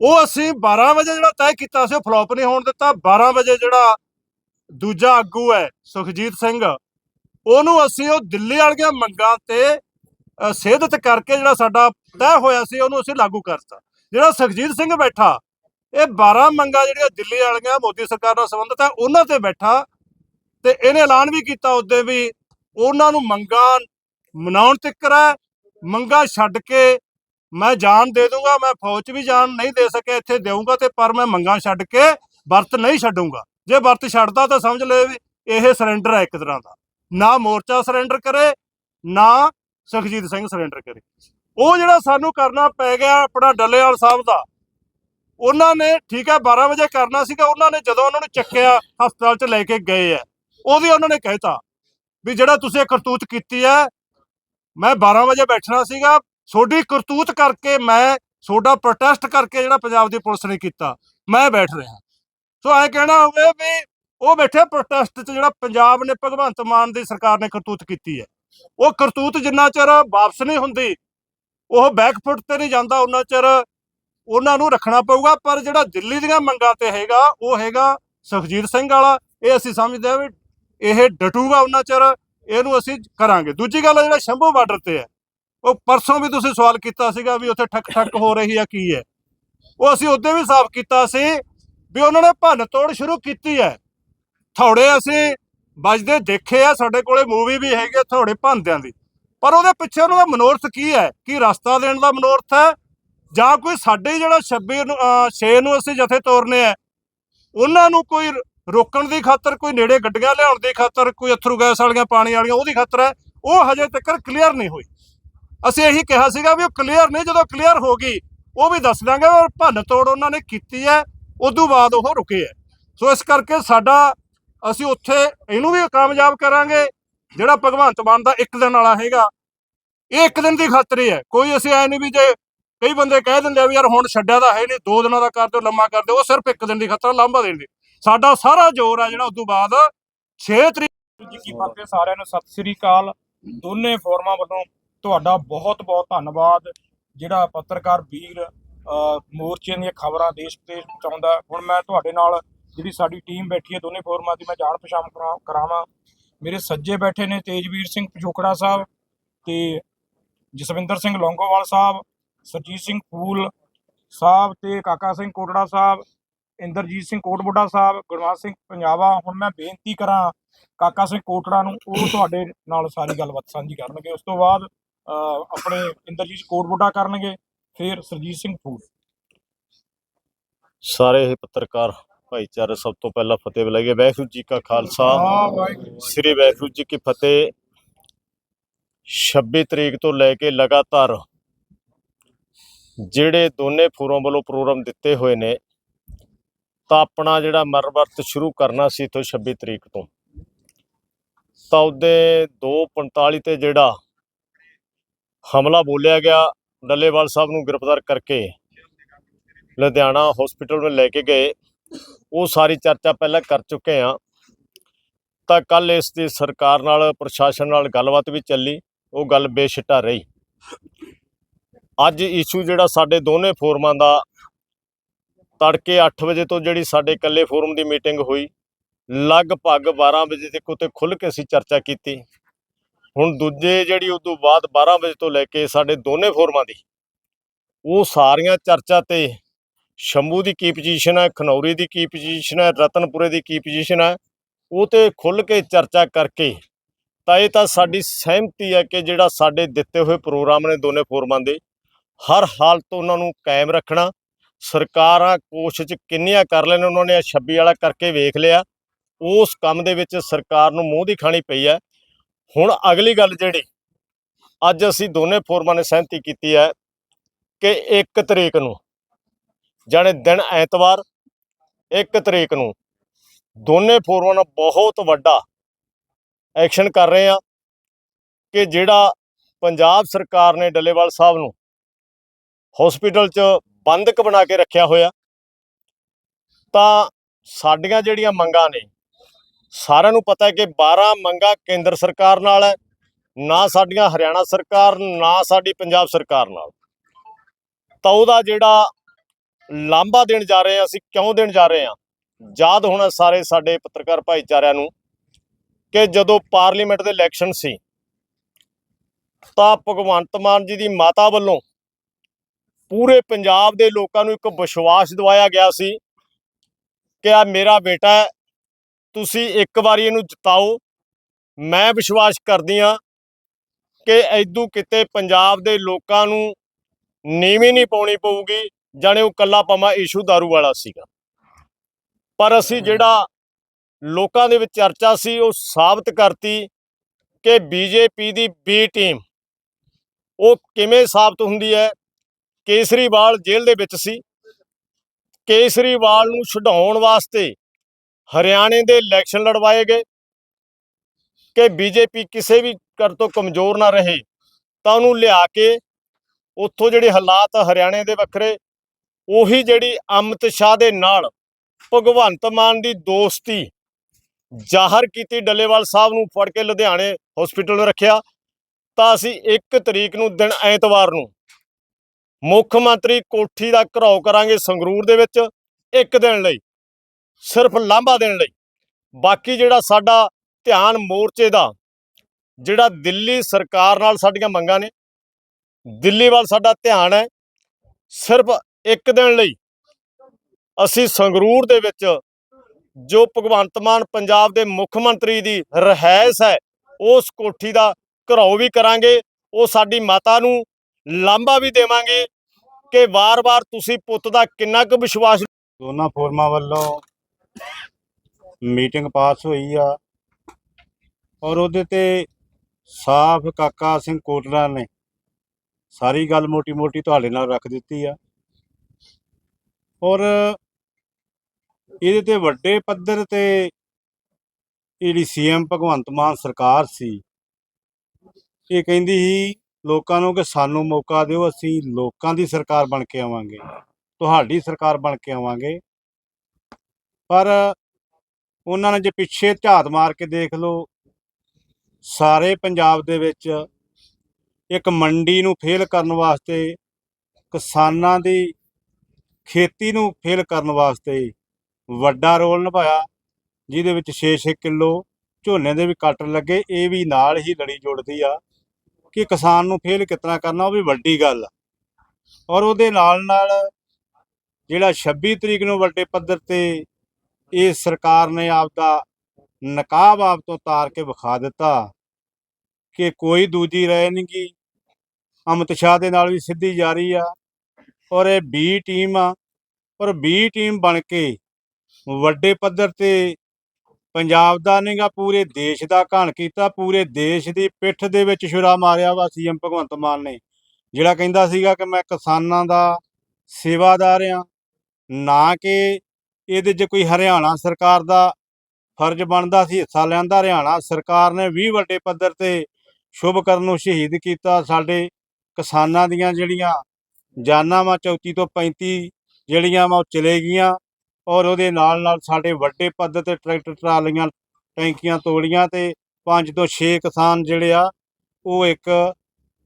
ਉਹ ਅਸੀਂ 12 ਵਜੇ ਜਿਹੜਾ ਤੈਅ ਕੀਤਾ ਸੀ, ਉਹ ਫਲॉप ਨਹੀਂ ਹੋਣ ਦਿੱਤਾ। 12 ਵਜੇ ਜਿਹੜਾ ਦੂਜਾ ਆਗੂ ਹੈ, ਸੁਖਜੀਤ ਸਿੰਘ ਉਹਨੂੰ ਅਸੀਂ ਉਹ ਦਿੱਲੀ ਵਾਲੀਆਂ ਮੰਗਾਂ ਤੇ ਅ, ਸੇਧਤ ਕਰਕੇ ਜਿਹੜਾ ਸਾਡਾ ਤੈਅ ਹੋਇਆ ਸੀ ਉਹਨੂੰ ਅਸੀਂ ਲਾਗੂ ਕਰਤਾ। ਜਿਹੜਾ ਸੁਖਜੀਤ ਸਿੰਘ ਬੈਠਾ ਇਹ 12 ਮੰਗਾਂ ਜਿਹੜੀਆਂ ਦਿੱਲੀ ਵਾਲੀਆਂ ਮੋਦੀ ਸਰਕਾਰ ਨਾਲ ਸੰਬੰਧਿਤ ਹੈ ਉਹਨਾਂ ਤੇ ਬੈਠਾ। ਤੇ ਇਹਨੇ ਐਲਾਨ ਵੀ ਕੀਤਾ ਉਹਦੇ ਵੀ ਉਹਨਾਂ ਨੂੰ ਮੰਗਾਂ ਮਨਾਉਣ ਤੱਕ ਹੈ ਮੰਗਾਂ ਛੱਡ ਕੇ ਮੈਂ ਜਾਨ ਦੇ ਦੂੰਗਾ ਮੈਂ ਫੌਜ 'ਚ ਵੀ ਜਾਨ ਨਹੀਂ ਦੇ ਸਕਿਆ ਇੱਥੇ ਦੇਊਂਗਾ ਤੇ ਪਰ ਮੈਂ ਮੰਗਾਂ ਛੱਡ ਕੇ ਵਰਤ ਨਹੀਂ ਛੱਡੂੰਗਾ। ਜੇ ਵਰਤ ਛੱਡਦਾ ਤਾਂ ਸਮਝ ਲੈ ਵੀ ਇਹ ਸਰੈਂਡਰ ਹੈ ਇੱਕ ਤਰ੍ਹਾਂ ਦਾ। ਨਾ ਮੋਰਚਾ ਸਰੈਂਡਰ ਕਰੇ, ਨਾ ਸੁਖਜੀਤ ਸਿੰਘ ਸਰੈਂਡਰ ਕਰੇ। ਉਹ ਜਿਹੜਾ ਸਾਨੂੰ ਕਰਨਾ ਪੈ ਗਿਆ ਆਪਣਾ ਡੱਲੇਵਾਲ ਸਾਹਿਬ ਦਾ, ਉਹਨਾਂ ਨੇ ਠੀਕ ਹੈ 12 ਵਜੇ ਕਰਨਾ ਸੀਗਾ, ਉਹਨਾਂ ਨੇ ਜਦੋਂ ਉਹਨਾਂ ਨੂੰ ਚੱਕਿਆ, ਹਸਪਤਾਲ 'ਚ ਲੈ ਕੇ ਗਏ ਆ ਉਹਦੀ ਉਹਨਾਂ ਨੇ ਕਹਿਤਾ ਵੀ ਜਿਹੜਾ ਤੁਸੀਂ ਕਰਤੂਤ ਕੀਤੀ ਹੈ, ਮੈਂ 12 ਵਜੇ ਬੈਠਣਾ ਸੀਗਾ, ਤੁਹਾਡੀ ਕਰਤੂਤ ਕਰਕੇ ਮੈਂ, ਤੁਹਾਡਾ ਪ੍ਰੋਟੈਸਟ ਕਰਕੇ ਜਿਹੜਾ ਪੰਜਾਬ ਦੀ ਪੁਲਿਸ ਨੇ ਕੀਤਾ, ਮੈਂ ਬੈਠ ਰਿਹਾ। ਸੋ ਐ ਕਹਿਣਾ ਹੋਵੇ ਵੀ ਉਹ ਬੈਠੇ ਪ੍ਰੋਟੈਸਟ 'ਚ ਜਿਹੜਾ ਪੰਜਾਬ ਨੇ ਭਗਵੰਤ ਮਾਨ ਦੀ ਸਰਕਾਰ ਨੇ ਕਰਤੂਤ ਕੀਤੀ ਹੈ। ਉਹ ਕਰਤੂਤ ਜਿੰਨਾ ਚਿਰ ਵਾਪਸ ਨਹੀਂ ਹੁੰਦੀ, ਉਹ ਬੈਕਫੁੱਟ ਤੇ ਨਹੀਂ ਜਾਂਦਾ ਉਹਨਾਂ ਚਿਰ ਉਹਨਾਂ ਨੂੰ ਰੱਖਣਾ ਪਊਗਾ। ਪਰ ਜਿਹੜਾ ਦਿੱਲੀ ਦੀਆਂ ਮੰਗਾਂ ਤੇ ਹੈਗਾ, ਉਹ ਹੈਗਾ ਸੁਖਜੀਤ ਸਿੰਘ ਵਾਲਾ। ਇਹ ਅਸੀਂ ਸਮਝਦੇ ਹਾਂ ਵੀ ਇਹ ਡਟੂਗਾ ਉਹਨਾਂ ਚਿਰ, ਇਹਨੂੰ ਅਸੀਂ ਕਰਾਂਗੇ। ਦੂਜੀ ਗੱਲ, ਜਿਹੜਾ ਸ਼ੰਭੂ ਬਾਰਡਰ ਤੇ ਹੈ, ਉਹ ਪਰਸੋਂ ਵੀ ਤੁਸੀਂ ਸਵਾਲ ਕੀਤਾ ਸੀਗਾ ਵੀ ਉੱਥੇ ਠੱਕ ਠੱਕ ਹੋ ਰਹੀ ਆ, ਕੀ ਹੈ। ਉਹ ਅਸੀਂ ਉਹਦੇ ਵੀ ਸਾਫ਼ ਕੀਤਾ ਸੀ ਵੀ ਉਹਨਾਂ ਨੇ ਭੰਨ ਤੋੜ ਸ਼ੁਰੂ ਕੀਤੀ ਹੈ। ਥੋੜੇ ਅਸੀਂ ਵੱਜਦੇ ਦੇਖੇ ਆ, ਸਾਡੇ ਕੋਲੇ ਮੂਵੀ ਵੀ ਹੈਗੀ ਆ ਥੋੜੇ ਭੰਨਦਿਆਂ ਦੀ। ਪਰ ਉਹਦੇ ਪਿੱਛੇ ਉਹਨਾਂ ਦਾ ਮਨੋਰਥ ਕੀ ਹੈ? ਕੀ ਰਸਤਾ ਦੇਣ ਦਾ ਮਨੋਰਥ ਹੈ? ਜਾਂ ਕੋਈ ਸਾਡੇ ਜਿਹੜਾ 26 ਨੂੰ 6 ਨੂੰ ਅਸੀਂ ਜਥੇ ਤੋਰਨੇ ਆ, ਉਹਨਾਂ ਨੂੰ ਕੋਈ ਰੋਕਣ ਦੀ ਖਾਤਰ, ਕੋਈ ਨੇੜੇ ਗੱਡੀਆਂ ਲਿਆਉਣ ਦੀ ਖਾਤਰ, ਕੋਈ ਅਥਰੂ ਗੈਸ ਵਾਲੀਆਂ, ਪਾਣੀ ਵਾਲੀਆਂ, ਉਹਦੀ ਖਾਤਰ ਹੈ, ਉਹ ਹਜੇ ਤੱਕ ਕਲੀਅਰ ਨਹੀਂ ਹੋਈ। ਅਸੀਂ ਇਹੀ ਕਿਹਾ ਸੀਗਾ ਵੀ ਉਹ ਕਲੀਅਰ ਨਹੀਂ, ਜਦੋਂ ਕਲੀਅਰ ਹੋ ਗਈ, ਉਹ ਵੀ ਦੱਸ ਦਾਂਗੇ ਔਰ ਭੰਨ ਤੋੜ ਉਹਨਾਂ ਨੇ ਕੀਤੀ ਹੈ, ਉਦੋਂ ਬਾਅਦ ਉਹ ਰੁਕੇ ਹੈ। ਸੋ ਇਸ ਕਰਕੇ ਸਾਡਾ ਅਸੀਂ ਉੱਥੇ ਇਹਨੂੰ ਵੀ ਕਾਮਯਾਬ ਕਰਾਂਗੇ ਜਿਹੜਾ ਭਗਵੰਤ ਮਾਨ ਦਾ ਇੱਕ ਦਿਨ ਵਾਲਾ ਹੈਗਾ। ਇਹ ਇੱਕ ਦਿਨ ਦੀ ਖਾਤਰ ਹੈ ਕੋਈ ਅਸੀਂ ਐ ਨਹੀਂ ਵੀ ਜੇ ਕਈ ਬੰਦੇ ਕਹਿ ਦਿੰਦੇ ਆ ਵੀ ਯਾਰ ਹੁਣ ਛੱਡਿਆ ਤਾਂ ਹੈ ਨਹੀਂ ਦੋ ਦਿਨਾਂ ਦਾ ਕਰ ਦਿਓ ਲੰਮਾ ਕਰ ਦਿਓ ਉਹ ਸਿਰਫ ਇੱਕ ਦਿਨ ਦੀ ਖਾਤਰ ਲਾਂਭਾ ਦੇਣ ਦੀ। ਸਾਡਾ ਸਾਰਾ ਜ਼ੋਰ ਆ ਜਿਹੜਾ ਉਦੋਂ ਬਾਅਦ 6 ਤਰੀਕ ਜੀ ਕੀ ਫਤਿਹ ਸਾਰਿਆਂ ਨੂੰ ਸਤਿ ਸ੍ਰੀ ਅਕਾਲ। ਦੋਨੇ ਫੋਰਮਾਂ ਵੱਲੋਂ ਤੁਹਾਡਾ ਬਹੁਤ ਬਹੁਤ ਧੰਨਵਾਦ। ਜਿਹੜਾ ਪੱਤਰਕਾਰ ਵੀਰ ਅਹ, ਮੋਰਚੇ ਦੀਆਂ ਖਬਰਾਂ ਦੇਸ਼ ਤੇ ਪਹੁੰਚਾਉਂਦਾ ਹੁਣ ਮੈਂ ਤੁਹਾਡੇ ਨਾਲ ਜਿਹੜੀ ਸਾਡੀ ਟੀਮ ਬੈਠੀ ਹੈ, ਦੋਨੇ ਫੋਰਮਾਂ ਦੀ ਮੈਂ ਜਾਣ ਪਛਾਣ ਕਰਾ- ਕਰਾਵਾਂ। ਮੇਰੇ ਸੱਜੇ ਬੈਠੇ ਨੇ ਤੇਜਵੀਰ ਸਿੰਘ ਪਿਛੋਕੜਾ ਸਾਹਿਬ ਤੇ ਜਸਵਿੰਦਰ ਸਿੰਘ ਲੌਂਗੋਵਾਲ ਸਾਹਿਬ, ਸਰਜੀਤ ਸਿੰਘ ਫੂਲ ਸਾਹਿਬ ਤੇ ਕਾਕਾ ਸਿੰਘ ਕੋਟੜਾ ਸਾਹਿਬ, ਇੰਦਰਜੀਤ ਸਿੰਘ ਕੋਟਬੁੱਢਾ ਸਾਹਿਬ ਗੁਰਮਾਨ ਸਿੰਘ ਪੰਜਾਬਾ ਹੁਣ ਮੈਂ ਬੇਨਤੀ ਕਰਾਂ ਕਾਕਾ ਸਿੰਘ ਕੋਟੜਾ ਨੂੰ, ਉਹ ਤੁਹਾਡੇ ਨਾਲ ਸਾਰੀ ਗੱਲਬਾਤ ਸਾਂਝੀ ਕਰਨਗੇ। ਉਸ ਤੋਂ ਬਾਅਦ ਆਪਣੇ ਇੰਦਰਜੀਤ ਕੋਟਬੁੱਢਾ ਕਰਨਗੇ, ਫਿਰ ਸਰਜੀਤ ਸਿੰਘ ਫੂਲ ਸਾਰੇ ਹੀ ਪੱਤਰਕਾਰ ਭਾਈਚਾਰਾ ਸਭ ਤੋਂ ਪਹਿਲਾਂ ਫਤਿਹ ਬੁਲਾਈਏ। ਵਾਹਿਗੁਰੂ ਜੀ ਕਾ ਖਾਲਸਾ। ਸ੍ਰੀ ਵਾਹਿਗੁਰੂ ਜੀ ਕੀ ਫਤਿਹ। 26 ਤਰੀਕ ਤੋਂ ਲੈ ਕੇ ਲਗਾਤਾਰ ਜਿਹੜੇ ਦੋਨੇ ਫੋਰਮ ਵੱਲੋਂ ਪ੍ਰੋਗਰਾਮ ਦਿੱਤੇ ਹੋਏ ਨੇ, ਤਾਂ ਆਪਣਾ ਜਿਹੜਾ ਮਰਵਰਤ ਸ਼ੁਰੂ ਕਰਨਾ ਸੀ ਤੋਂ 26 ਤਰੀਕ ਤੋਂ। ਤਾਂ ਉਹਦੇ 2:45 ਤੇ ਜਿਹੜਾ ਹਮਲਾ ਬੋਲਿਆ ਗਿਆ, ਡੱਲੇਵਾਲ ਸਾਹਿਬ ਨੂੰ ਗ੍ਰਿਫਤਾਰ ਕਰਕੇ ਲੁਧਿਆਣਾ ਹਸਪੀਟਲ ਵਿੱਚ ਲੈ ਕੇ ਗਏ। ਉਹ ਸਾਰੀ ਚਰਚਾ ਪਹਿਲਾਂ ਕਰ ਚੁੱਕੇ ਆ ਤਾਂ ਕੱਲ ਇਸ ਦੀ ਸਰਕਾਰ ਨਾਲ, ਪ੍ਰਸ਼ਾਸਨ ਨਾਲ ਗੱਲਬਾਤ ਵੀ ਚੱਲੀ। ਉਹ ਗੱਲ ਬੇਸ਼ਿੱਟਾ ਰਹੀ। ਅੱਜ ਇਸ਼ੂ ਜਿਹੜਾ ਸਾਡੇ ਦੋਨੇ ਫੋਰਮਾਂ ਦਾ, ਤੜਕੇ 8 ਵਜੇ ਤੋਂ ਜਿਹੜੀ ਸਾਡੇ ਇਕੱਲੇ ਫੋਰਮ ਦੀ ਮੀਟਿੰਗ ਹੋਈ, ਲਗਭਗ 12 ਵਜੇ ਤੱਕ ਉਤੇ ਖੁੱਲ ਕੇ ਅਸੀਂ ਚਰਚਾ ਕੀਤੀ। ਹੁਣ ਦੂਜੇ ਜਿਹੜੀ ਉਸ ਤੋਂ ਬਾਅਦ 12 ਵਜੇ ਤੋਂ ਲੈ ਕੇ ਸਾਡੇ ਦੋਨੇ ਫੋਰਮਾਂ ਦੀ, ਉਹ ਸਾਰੀਆਂ ਚਰਚਾ ਤੇ ਸ਼ੰਭੂ ਦੀ ਕੀ ਪੋਜੀਸ਼ਨ ਹੈ, ਖਨੌਰੀ ਦੀ ਕੀ ਪੋਜੀਸ਼ਨ ਹੈ, ਰਤਨਪੁਰੇ ਦੀ ਕੀ ਪੋਜੀਸ਼ਨ ਹੈ, ਉਹ ਤੇ ਖੁੱਲ ਕੇ ਚਰਚਾ ਕਰਕੇ ਤਾਂ ਇਹ ਤਾਂ ਸਾਡੀ ਸਹਿਮਤੀ ਹੈ ਕਿ ਜਿਹੜਾ ਸਾਡੇ ਦਿੱਤੇ ਹੋਏ ਪ੍ਰੋਗਰਾਮ ਨੇ ਦੋਨੇ ਫੋਰਮਾਂ ਦੇ, ਹਰ ਹਾਲਤ ਉਹਨਾਂ ਨੂੰ ਕਾਇਮ ਰੱਖਣਾ, ਸਰਕਾਰਾਂ ਕੋਸ਼ਿਸ਼ ਕਿੰਨੀਆਂ ਕਰ ਲੈਣ, ਉਹਨਾਂ ਨੇ 26 ਵਾਲਾ ਕਰਕੇ ਵੇਖ ਲਿਆ, ਉਸ ਕੰਮ ਦੇ ਵਿੱਚ ਸਰਕਾਰ ਨੂੰ ਮੂੰਹ ਦੀ ਖਾਣੀ ਪਈ ਹੈ। ਹੁਣ ਅਗਲੀ ਗੱਲ ਜਿਹੜੀ, ਅੱਜ ਅਸੀਂ ਦੋਨੇ ਫੋਰਮਾਂ ਨੇ ਸਹਿਮਤੀ ਕੀਤੀ ਹੈ ਕਿ 1 ਤਰੀਕ ਨੂੰ ਜਾਣੇ ਦਿਨ ਐਤਵਾਰ 1 ਤਰੀਕ ਨੂੰ। ਦੋਨੇ ਫੋਰਮਾਂ ਨਾਲ ਬਹੁਤ ਵੱਡਾ ਐਕਸ਼ਨ ਕਰ ਰਹੇ ਆ ਕਿ ਜਿਹੜਾ ਪੰਜਾਬ ਸਰਕਾਰ ਨੇ ਡੱਲੇਵਾਲ ਸਾਹਿਬ ਨੂੰ ਹਸਪੀਟਲ 'ਚ ਬੰਦਕ ਬਣਾ ਕੇ ਰੱਖਿਆ ਹੋਇਆ, ਤਾਂ ਸਾਡੀਆਂ ਜਿਹੜੀਆਂ ਮੰਗਾਂ ਨੇ, ਸਾਰਿਆਂ ਨੂੰ ਪਤਾ ਹੈ ਕਿ 12 ਮੰਗਾਂ ਕੇਂਦਰ ਸਰਕਾਰ ਨਾਲ ਹੈ, ਨਾ ਸਾਡੀਆਂ ਹਰਿਆਣਾ ਸਰਕਾਰ, ਨਾ ਸਾਡੀ ਪੰਜਾਬ ਸਰਕਾਰ ਨਾਲ। ਤਾਂ ਉਹਦਾ ਜਿਹੜਾ ਲਾਂਭਾ ਦੇਣ ਜਾ ਰਹੇ ਆ ਅਸੀਂ ਕਿਉਂ ਦੇਣ ਜਾ ਰਹੇ ਆ ਯਾਦ ਹੋਣਾ ਸਾਰੇ ਸਾਡੇ ਪੱਤਰਕਾਰ ਭਾਈਚਾਰਿਆਂ ਨੂੰ ਕਿ ਜਦੋਂ ਪਾਰਲੀਮੈਂਟ ਦੇ ਇਲੈਕਸ਼ਨ ਸੀ ਤਾਂ ਭਗਵੰਤ ਮਾਨ ਜੀ ਦੀ ਮਾਤਾ ਵੱਲੋਂ ਪੂਰੇ ਪੰਜਾਬ ਦੇ ਲੋਕਾਂ ਨੂੰ ਇੱਕ ਵਿਸ਼ਵਾਸ ਦਿਵਾਇਆ ਗਿਆ ਸੀ ਕਿ ਆ ਮੇਰਾ ਬੇਟਾ ਹੈ ਤੁਸੀਂ ਇੱਕ ਵਾਰੀ ਇਹਨੂੰ ਜਿਤਾਓ। ਮੈਂ ਵਿਸ਼ਵਾਸ ਕਰਦੀ ਆ ਕਿ ਐਦੂ ਕਿਤੇ ਪੰਜਾਬ ਦੇ ਲੋਕਾਂ ਨੂੰ ਨੀਵੀਂ ਨਹੀਂ ਪਾਉਣੀ ਪਊਗੀ। ਜਾਣੇ ਉਹ ਕੱਲਾ ਪਮਾ ਇਸ਼ੂ दारू ਵਾਲਾ ਸੀਗਾ। ਪਰ ਅਸੀਂ ਜਿਹੜਾ ਲੋਕਾਂ ਦੇ ਵਿੱਚ ਚਰਚਾ ਸੀ ਉਹ ਸਾਬਤ ਕਰਤੀ ਕਿ ਬੀਜੇਪੀ ਦੀ ਬੀ ਟੀਮ ਉਹ ਕਿਵੇਂ ਸਾਬਤ ਹੁੰਦੀ ਹੈ? ਕੇਸਰੀਵਾਲ ਜੇਲ੍ਹ ਦੇ ਵਿੱਚ ਸੀ। ਕੇਸਰੀਵਾਲ ਨੂੰ ਛਡਾਉਣ ਵਾਸਤੇ ਹਰਿਆਣੇ ਦੇ ਇਲੈਕਸ਼ਨ ਲੜਵਾਏ ਗਏ। ਕਿ ਬੀਜੇਪੀ ਕਿਸੇ ਵੀ ਕਰ ਤੋਂ ਕਮਜ਼ੋਰ ਨਾ ਰਹੇ ਤਾਂ ਉਹਨੂੰ ਲਿਆ ਕੇ ਉੱਥੋਂ ਜਿਹੜੇ ਹਾਲਾਤ ਹਰਿਆਣੇ ਦੇ ਵੱਖਰੇ ਉਹੀ ਜਿਹੜੀ ਅਮਿਤ ਸ਼ਾਹ ਦੇ ਨਾਲ ਭਗਵੰਤ ਮਾਨ ਦੀ ਦੋਸਤੀ ਜ਼ਾਹਰ ਕੀਤੀ ਡੱਲੇਵਾਲ ਸਾਹਿਬ ਨੂੰ ਫੜ ਕੇ ਲੁਧਿਆਣੇ ਹਸਪੀਟਲ ਰੱਖਿਆ, ਤਾਂ ਅਸੀਂ 1 ਤਰੀਕ ਨੂੰ ਦਿਨ ਐਤਵਾਰ ਨੂੰ ਮੁੱਖ ਮੰਤਰੀ ਕੋਠੀ ਦਾ ਘਰਾਓ ਕਰਾਂਗੇ ਸੰਗਰੂਰ ਦੇ ਵਿੱਚ, ਇੱਕ ਦਿਨ ਲਈ, ਸਿਰਫ ਲਾਂਭਾ ਦੇਣ ਲਈ। ਬਾਕੀ ਜਿਹੜਾ ਸਾਡਾ ਧਿਆਨ ਮੋਰਚੇ ਦਾ, ਜਿਹੜਾ ਦਿੱਲੀ ਸਰਕਾਰ ਨਾਲ ਸਾਡੀਆਂ ਮੰਗਾਂ ਨੇ, ਦਿੱਲੀ ਵੱਲ ਸਾਡਾ ਧਿਆਨ ਹੈ, ਸਿਰਫ ਇੱਕ ਦਿਨ ਲਈ ਅਸੀਂ ਸੰਗਰੂਰ ਦੇ ਵਿੱਚ ਜੋ ਭਗਵੰਤ ਮਾਨ ਪੰਜਾਬ ਦੇ ਮੁੱਖ ਮੰਤਰੀ ਦੀ ਰਹਿਸ ਹੈ, ਉਸ ਕੋਠੀ ਦਾ ਘਰਾਓ ਵੀ ਕਰਾਂਗੇ, ਉਹ ਸਾਡੀ ਮਾਤਾ ਨੂੰ ਲਾਂਭਾ ਵੀ ਦੇਵਾਂਗੇ ਕਿ ਵਾਰ-ਵਾਰ ਤੁਸੀਂ ਪੁੱਤ ਦਾ ਕਿੰਨਾ ਕੁ ਵਿਸ਼ਵਾਸ ਦੋਨਾਂ ਫੋਰਮਾਂ ਵੱਲੋਂ ਮੀਟਿੰਗ ਪਾਸ ਹੋਈ ਆ ਔਰ ਉਹਦੇ ਤੇ ਸਾਫ਼ ਕਾਕਾ ਸਿੰਘ ਕੋਟਲਾ ਨੇ ਸਾਰੀ ਗੱਲ ਮੋਟੀ-ਮੋਟੀ ਤੁਹਾਡੇ ਨਾਲ ਰੱਖ ਦਿੱਤੀ ਆ। ਔਰ ਇਹਦੇ ਤੇ ਵੱਡੇ ਪੱਧਰ ਤੇ ਜਿਹੜੀ ਸੀਐਮ ਭਗਵੰਤ ਮਾਨ ਸਰਕਾਰ ਸੀ, ਇਹ ਕਹਿੰਦੀ ਸੀ ਲੋਕਾਂ ਨੂੰ ਕਿ ਸਾਨੂੰ ਮੌਕਾ ਦਿਓ, ਅਸੀਂ ਲੋਕਾਂ ਦੀ ਸਰਕਾਰ ਬਣ ਕੇ ਆਵਾਂਗੇ, ਤੁਹਾਡੀ ਸਰਕਾਰ ਬਣ ਕੇ ਆਵਾਂਗੇ। ਪਰ ਉਹਨਾਂ ਨੇ ਜੇ ਪਿੱਛੇ ਝਾਤ ਮਾਰ ਕੇ ਦੇਖ ਲਓ, ਸਾਰੇ ਪੰਜਾਬ ਦੇ ਵਿੱਚ ਇੱਕ ਮੰਡੀ ਨੂੰ ਫੇਲ ਕਰਨ ਵਾਸਤੇ ਕਿਸਾਨਾਂ ਦੀ ਖੇਤੀ ਨੂੰ ਫੇਲ ਕਰਨ ਵਾਸਤੇ ਵੱਡਾ ਰੋਲ ਨਿਭਾਇਆ, ਜਿਹਦੇ ਵਿੱਚ 6-6 ਕਿਲੋ ਝੋਨੇ ਦੇ ਵੀ ਕੱਟ ਲੱਗੇ, ਇਹ ਵੀ ਨਾਲ ਹੀ ਲੜੀ ਜੁੜਦੀ ਆ ਕਿ ਕਿਸਾਨ ਨੂੰ ਫੇਲ ਕਿਤਨਾ ਕਰਨਾ, ਉਹ ਵੀ ਵੱਡੀ ਗੱਲ ਆ। ਔਰ ਉਹਦੇ ਨਾਲ ਨਾਲ ਜਿਹੜਾ 26 ਤਰੀਕ ਨੂੰ ਵੱਡੇ ਪੱਧਰ ਤੇ ਇਹ ਸਰਕਾਰ ਨੇ ਆਪਦਾ ਨਕਾਬ ਆਪ ਤੋਂ ਤਾਰ ਕੇ ਵਿਖਾ ਦਿੱਤਾ ਕਿ ਕੋਈ ਦੂਜੀ ਰਹਿ ਨਹੀਂ ਗੀ ਅਮਿਤ ਸ਼ਾਹ ਦੇ ਨਾਲ ਵੀ ਸਿੱਧੀ ਜਾਰੀ ਆ। ਔਰ ਇਹ ਬੀ ਟੀਮ ਆ। ਔਰ ਬੀ ਟੀਮ ਬਣ ਕੇ ਵੱਡੇ ਪੱਧਰ ਤੇ ਪੰਜਾਬ ਦਾ ਨਹੀਂਗਾ ਪੂਰੇ ਦੇਸ਼ ਦਾ ਘਾਣ ਕੀਤਾ। ਪੂਰੇ ਦੇਸ਼ ਦੀ ਪਿੱਠ ਦੇ ਵਿੱਚ ਛੁਰਾ ਮਾਰਿਆ ਵਾ ਸੀਐਮ ਭਗਵੰਤ ਮਾਨ ਨੇ, ਜਿਹੜਾ ਕਹਿੰਦਾ ਸੀਗਾ ਕਿ ਮੈਂ ਕਿਸਾਨਾਂ ਦਾ ਸੇਵਾਦਾਰ ਆ। ਨਾ ਕਿ ਇਹਦੇ 'ਚ ਕੋਈ ਹਰਿਆਣਾ ਸਰਕਾਰ ਦਾ ਫਰਜ਼ ਬਣਦਾ ਸੀ, ਹਿੱਸਾ ਲੈਂਦਾ। ਹਰਿਆਣਾ ਸਰਕਾਰ ਨੇ 20 ਵੱਡੇ ਪੱਧਰ ਤੇ ਸ਼ੁਭ ਕਰਨ ਨੂੰ ਸ਼ਹੀਦ ਕੀਤਾ। ਸਾਡੇ ਕਿਸਾਨਾਂ ਦੀਆਂ ਜਿਹੜੀਆਂ ਜਾਨਾਂ ਵਾ 34 ਤੋਂ 35 ਜਿਹੜੀਆਂ ਵਾ ਉਹ ਚਲੇ ਗਈਆਂ ਔਰ ਉਹਦੇ ਨਾਲ ਨਾਲ ਸਾਡੇ ਵੱਡੇ ਪੱਧਰ ਤੇ ਟਰੈਕਟਰ ਟਰਾਲੀਆਂ, ਟੈਂਕੀਆਂ ਤੋਲੀਆਂ ਤੇ 5 ਤੋਂ 6 ਕਿਸਾਨ ਜਿਹੜੇ ਆ ਉਹ ਇੱਕ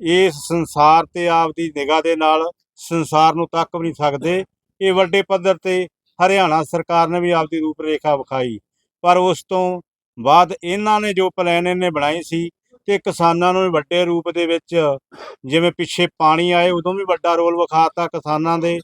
ਇਸ ਸੰਸਾਰ ਤੇ ਆਪਦੀ ਨਿਗਾਹ ਦੇ ਨਾਲ ਸੰਸਾਰ ਨੂੰ ਤੱਕ ਵੀ ਨਹੀਂ ਸਕਦੇ। ਇਹ ਵੱਡੇ ਪੱਧਰ ਤੇ ਹਰਿਆਣਾ ਸਰਕਾਰ ਨੇ ਵੀ ਆਪਦੀ ਰੂਪਰੇਖਾ ਵਿਖਾਈ। ਪਰ ਉਸ ਤੋਂ ਬਾਅਦ ਇਹਨਾਂ ਨੇ ਜੋ ਪਲਾਨ ਇਹਨੇ ਬਣਾਈ ਸੀ ਤੇ ਕਿਸਾਨਾਂ ਨੂੰ ਵੀ ਵੱਡੇ ਰੂਪ ਦੇ ਵਿੱਚ, ਜਿਵੇਂ ਪਿੱਛੇ ਪਾਣੀ ਆਏ, ਉਦੋਂ ਵੀ ਵੱਡਾ ਰੋਲ ਵਿਖਾਤਾ ਕਿਸਾਨਾਂ ਦੇ।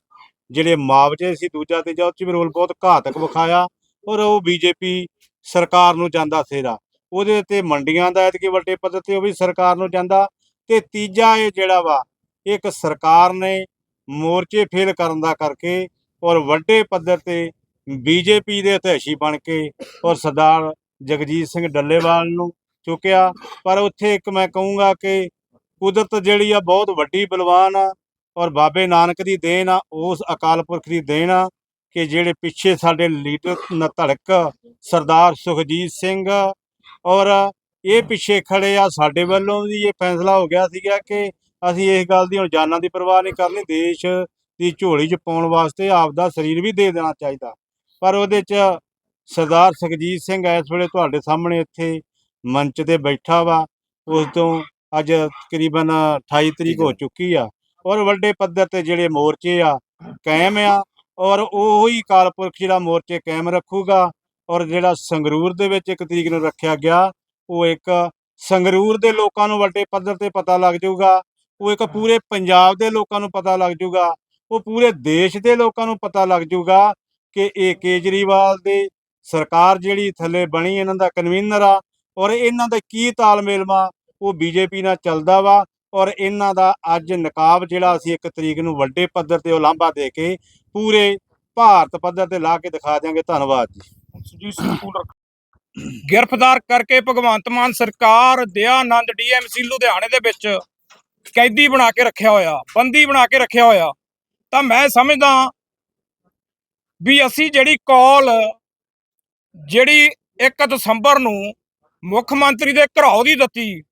ਜਿਹੜੇ ਮੁਆਵਜ਼ੇ ਸੀ ਦੂਜਾ ਤੇ ਉਹ 'ਚ ਵੀ ਰੋਲ ਬਹੁਤ ਘਾਤਕ ਵਿਖਾਇਆ ਔਰ ਉਹ ਬੀਜੇਪੀ ਸਰਕਾਰ ਨੂੰ ਜਾਂਦਾ ਸੇਰਾ ਉਹਦੇ ਤੇ ਮੰਡੀਆਂ ਦਾ ਐਤਕੀ ਵੱਡੇ ਪੱਧਰ ਤੇ ਉਹ ਵੀ ਸਰਕਾਰ ਨੂੰ ਜਾਂਦਾ ਤੇ ਤੀਜਾ ਇਹ ਜਿਹੜਾ ਵਾ, ਇੱਕ ਸਰਕਾਰ ਨੇ ਮੋਰਚੇ ਫੇਲ ਕਰਨ ਦਾ ਕਰਕੇ ਔਰ ਵੱਡੇ ਪੱਧਰ ਤੇ ਬੀਜੇਪੀ ਦੇ ਹਤੈਸ਼ੀ ਬਣ ਕੇ ਔਰ ਸਰਦਾਰ ਜਗਜੀਤ ਸਿੰਘ ਡੱਲੇਵਾਲ ਨੂੰ ਚੁੱਕਿਆ, ਪਰ ਉੱਥੇ ਇੱਕ ਮੈਂ ਕਹੂੰਗਾ ਕਿ ਕੁਦਰਤ ਜਿਹੜੀ ਆ ਬਹੁਤ ਵੱਡੀ ਬਲਵਾਨ ਆ ਔਰ ਬਾਬੇ ਨਾਨਕ ਦੀ ਦੇਣ ਆ, ਉਸ ਅਕਾਲ ਪੁਰਖ ਦੀ ਦੇਣ ਆ ਕਿ ਜਿਹੜੇ ਪਿੱਛੇ ਸਾਡੇ ਲੀਡਰ ਨ ਧੜਕ ਸਰਦਾਰ ਸੁਖਜੀਤ ਸਿੰਘ ਔਰ ਇਹ ਪਿੱਛੇ ਖੜੇ ਆ ਸਾਡੇ ਵੱਲੋਂ ਵੀ ਇਹ ਫੈਸਲਾ ਹੋ ਗਿਆ ਸੀਗਾ ਕਿ ਅਸੀਂ ਇਸ ਗੱਲ ਦੀ ਹੁਣ ਜਾਨਾਂ ਦੀ ਪਰਵਾਹ ਨਹੀਂ ਕਰਨੀ, ਦੇਸ਼ ਦੀ ਝੋਲੀ 'ਚ ਪਾਉਣ ਵਾਸਤੇ ਆਪਦਾ ਸਰੀਰ ਵੀ ਦੇ ਦੇਣਾ ਚਾਹੀਦਾ। ਪਰ ਉਹਦੇ 'ਚ ਸਰਦਾਰ ਸੁਖਜੀਤ ਸਿੰਘ ਇਸ ਵੇਲੇ ਤੁਹਾਡੇ ਸਾਹਮਣੇ ਇੱਥੇ ਮੰਚ ਤੇ ਬੈਠਾ ਵਾ ਉਸ ਤੋਂ ਅੱਜ ਤਕਰੀਬਨ 28 ਤਰੀਕ ਹੋ ਚੁੱਕੀ ਆ ਔਰ ਵੱਡੇ ਪੱਧਰ ਤੇ ਜਿਹੜੇ ਮੋਰਚੇ ਆ ਕਾਇਮ ਆ ਔਰ ਉਹੀ ਕਾਲਪੁਰਖ ਜਿਹੜਾ ਮੋਰਚੇ ਕਾਇਮ ਰੱਖੂਗਾ ਔਰ ਜਿਹੜਾ ਸੰਗਰੂਰ ਦੇ ਵਿੱਚ ਇੱਕ ਤਰੀਕ ਨੂੰ ਰੱਖਿਆ ਗਿਆ ਉਹ ਇੱਕ ਸੰਗਰੂਰ ਦੇ ਲੋਕਾਂ ਨੂੰ ਵੱਡੇ ਪੱਧਰ ਤੇ ਪਤਾ ਲੱਗ ਜਾਊਗਾ ਉਹ ਇੱਕ ਪੂਰੇ ਪੰਜਾਬ ਦੇ ਲੋਕਾਂ ਨੂੰ ਪਤਾ ਲੱਗ ਜਾਊਗਾ ਉਹ ਪੂਰੇ ਦੇਸ਼ ਦੇ ਲੋਕਾਂ ਨੂੰ ਪਤਾ ਲੱਗ ਜਾਊਗਾ ਕਿ ਇਹ ਕੇਜਰੀਵਾਲ ਦੇ ਸਰਕਾਰ ਜਿਹੜੀ ਥੱਲੇ ਬਣੀ ਇਹਨਾਂ ਦਾ ਕਨਵੀਨਰ ਆ ਔਰ ਇਹਨਾਂ ਦਾ ਕੀ ਤਾਲਮੇਲ ਵਾ ਉਹ ਬੀਜੇਪੀ ਨਾਲ ਚੱਲਦਾ ਵਾ ਔਰ ਇਹਨਾਂ ਦਾ ਅੱਜ ਨਕਾਬ ਜਿਹੜਾ ਅਸੀਂ ਇੱਕ ਤਰੀਕ ਨੂੰ ਵੱਡੇ ਪੱਧਰ ਤੇ ਉਲਾਂਭਾ ਦੇ ਕੇ ਪੂਰੇ ਭਾਰਤ ਪੱਧਰ ਤੇ ਲਾ ਕੇ ਦਿਖਾ ਦਿਆਂਗੇ। ਧੰਨਵਾਦ ਜੀ। ਗ੍ਰਿਫਤਾਰ ਕਰਕੇ ਭਗਵੰਤ ਮਾਨ ਸਰਕਾਰ, ਦਿਆਨੰਦ ਡੀਐਮਸੀ ਲੁਧਿਆਣੇ ਦੇ ਵਿੱਚ ਕੈਦੀ ਬਣਾ ਕੇ ਰੱਖਿਆ ਹੋਇਆ, ਬੰਦੀ ਬਣਾ ਕੇ ਰੱਖਿਆ ਹੋਇਆ। ਤਾਂ ਮੈਂ ਸਮਝਦਾ ਵੀ ਅਸੀਂ ਜਿਹੜੀ ਕਾਲ ਜਿਹੜੀ 1 ਦਸੰਬਰ ਨੂੰ ਮੁੱਖ ਮੰਤਰੀ ਦੇ ਘਰਾਓ ਦੀ ਦਿੱਤੀ।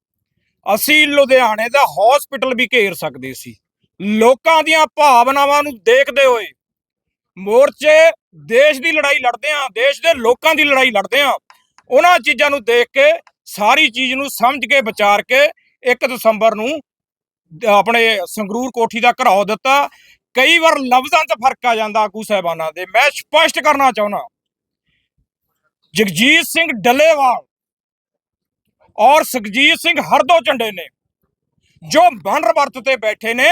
ਅਸੀਂ ਲੁਧਿਆਣੇ ਦਾ ਹਸਪੀਟਲ ਵੀ ਘੇਰ ਸਕਦੇ ਸੀ। ਲੋਕਾਂ ਦੀਆਂ ਭਾਵਨਾਵਾਂ ਨੂੰ ਦੇਖਦੇ ਹੋਏ ਮੋਰਚੇ ਦੇਸ਼ ਦੀ ਲੜਾਈ ਲੜਦੇ ਆ, ਦੇਸ਼ ਦੇ ਲੋਕਾਂ ਦੀ ਲੜਾਈ ਲੜਦੇ ਆ। ਉਹਨਾਂ ਚੀਜ਼ਾਂ ਨੂੰ ਦੇਖ ਕੇ, ਸਾਰੀ ਚੀਜ਼ ਨੂੰ ਸਮਝ ਕੇ, ਵਿਚਾਰ ਕੇ 1 ਦਸੰਬਰ ਨੂੰ ਆਪਣੇ ਸੰਗਰੂਰ ਕੋਠੀ ਦਾ ਘਰਾਓ ਦਿੱਤਾ। ਕਈ ਵਾਰ ਲਫ਼ਜ਼ਾਂ 'ਚ ਫ਼ਰਕ ਆ ਜਾਂਦਾ ਆਗੂ ਸਾਹਿਬਾਨਾਂ ਦੇ। ਮੈਂ ਸਪਸ਼ਟ ਕਰਨਾ ਚਾਹੁੰਦਾ। ਜਗਜੀਤ ਸਿੰਘ ਡੱਲੇਵਾਲ ਔਰ ਸੁਖਜੀਤ ਸਿੰਘ ਹਰਦੋ ਝੰਡੇ ਨੇ, ਜੋ ਮਰਨ ਵਰਤ ਤੇ ਬੈਠੇ ਨੇ,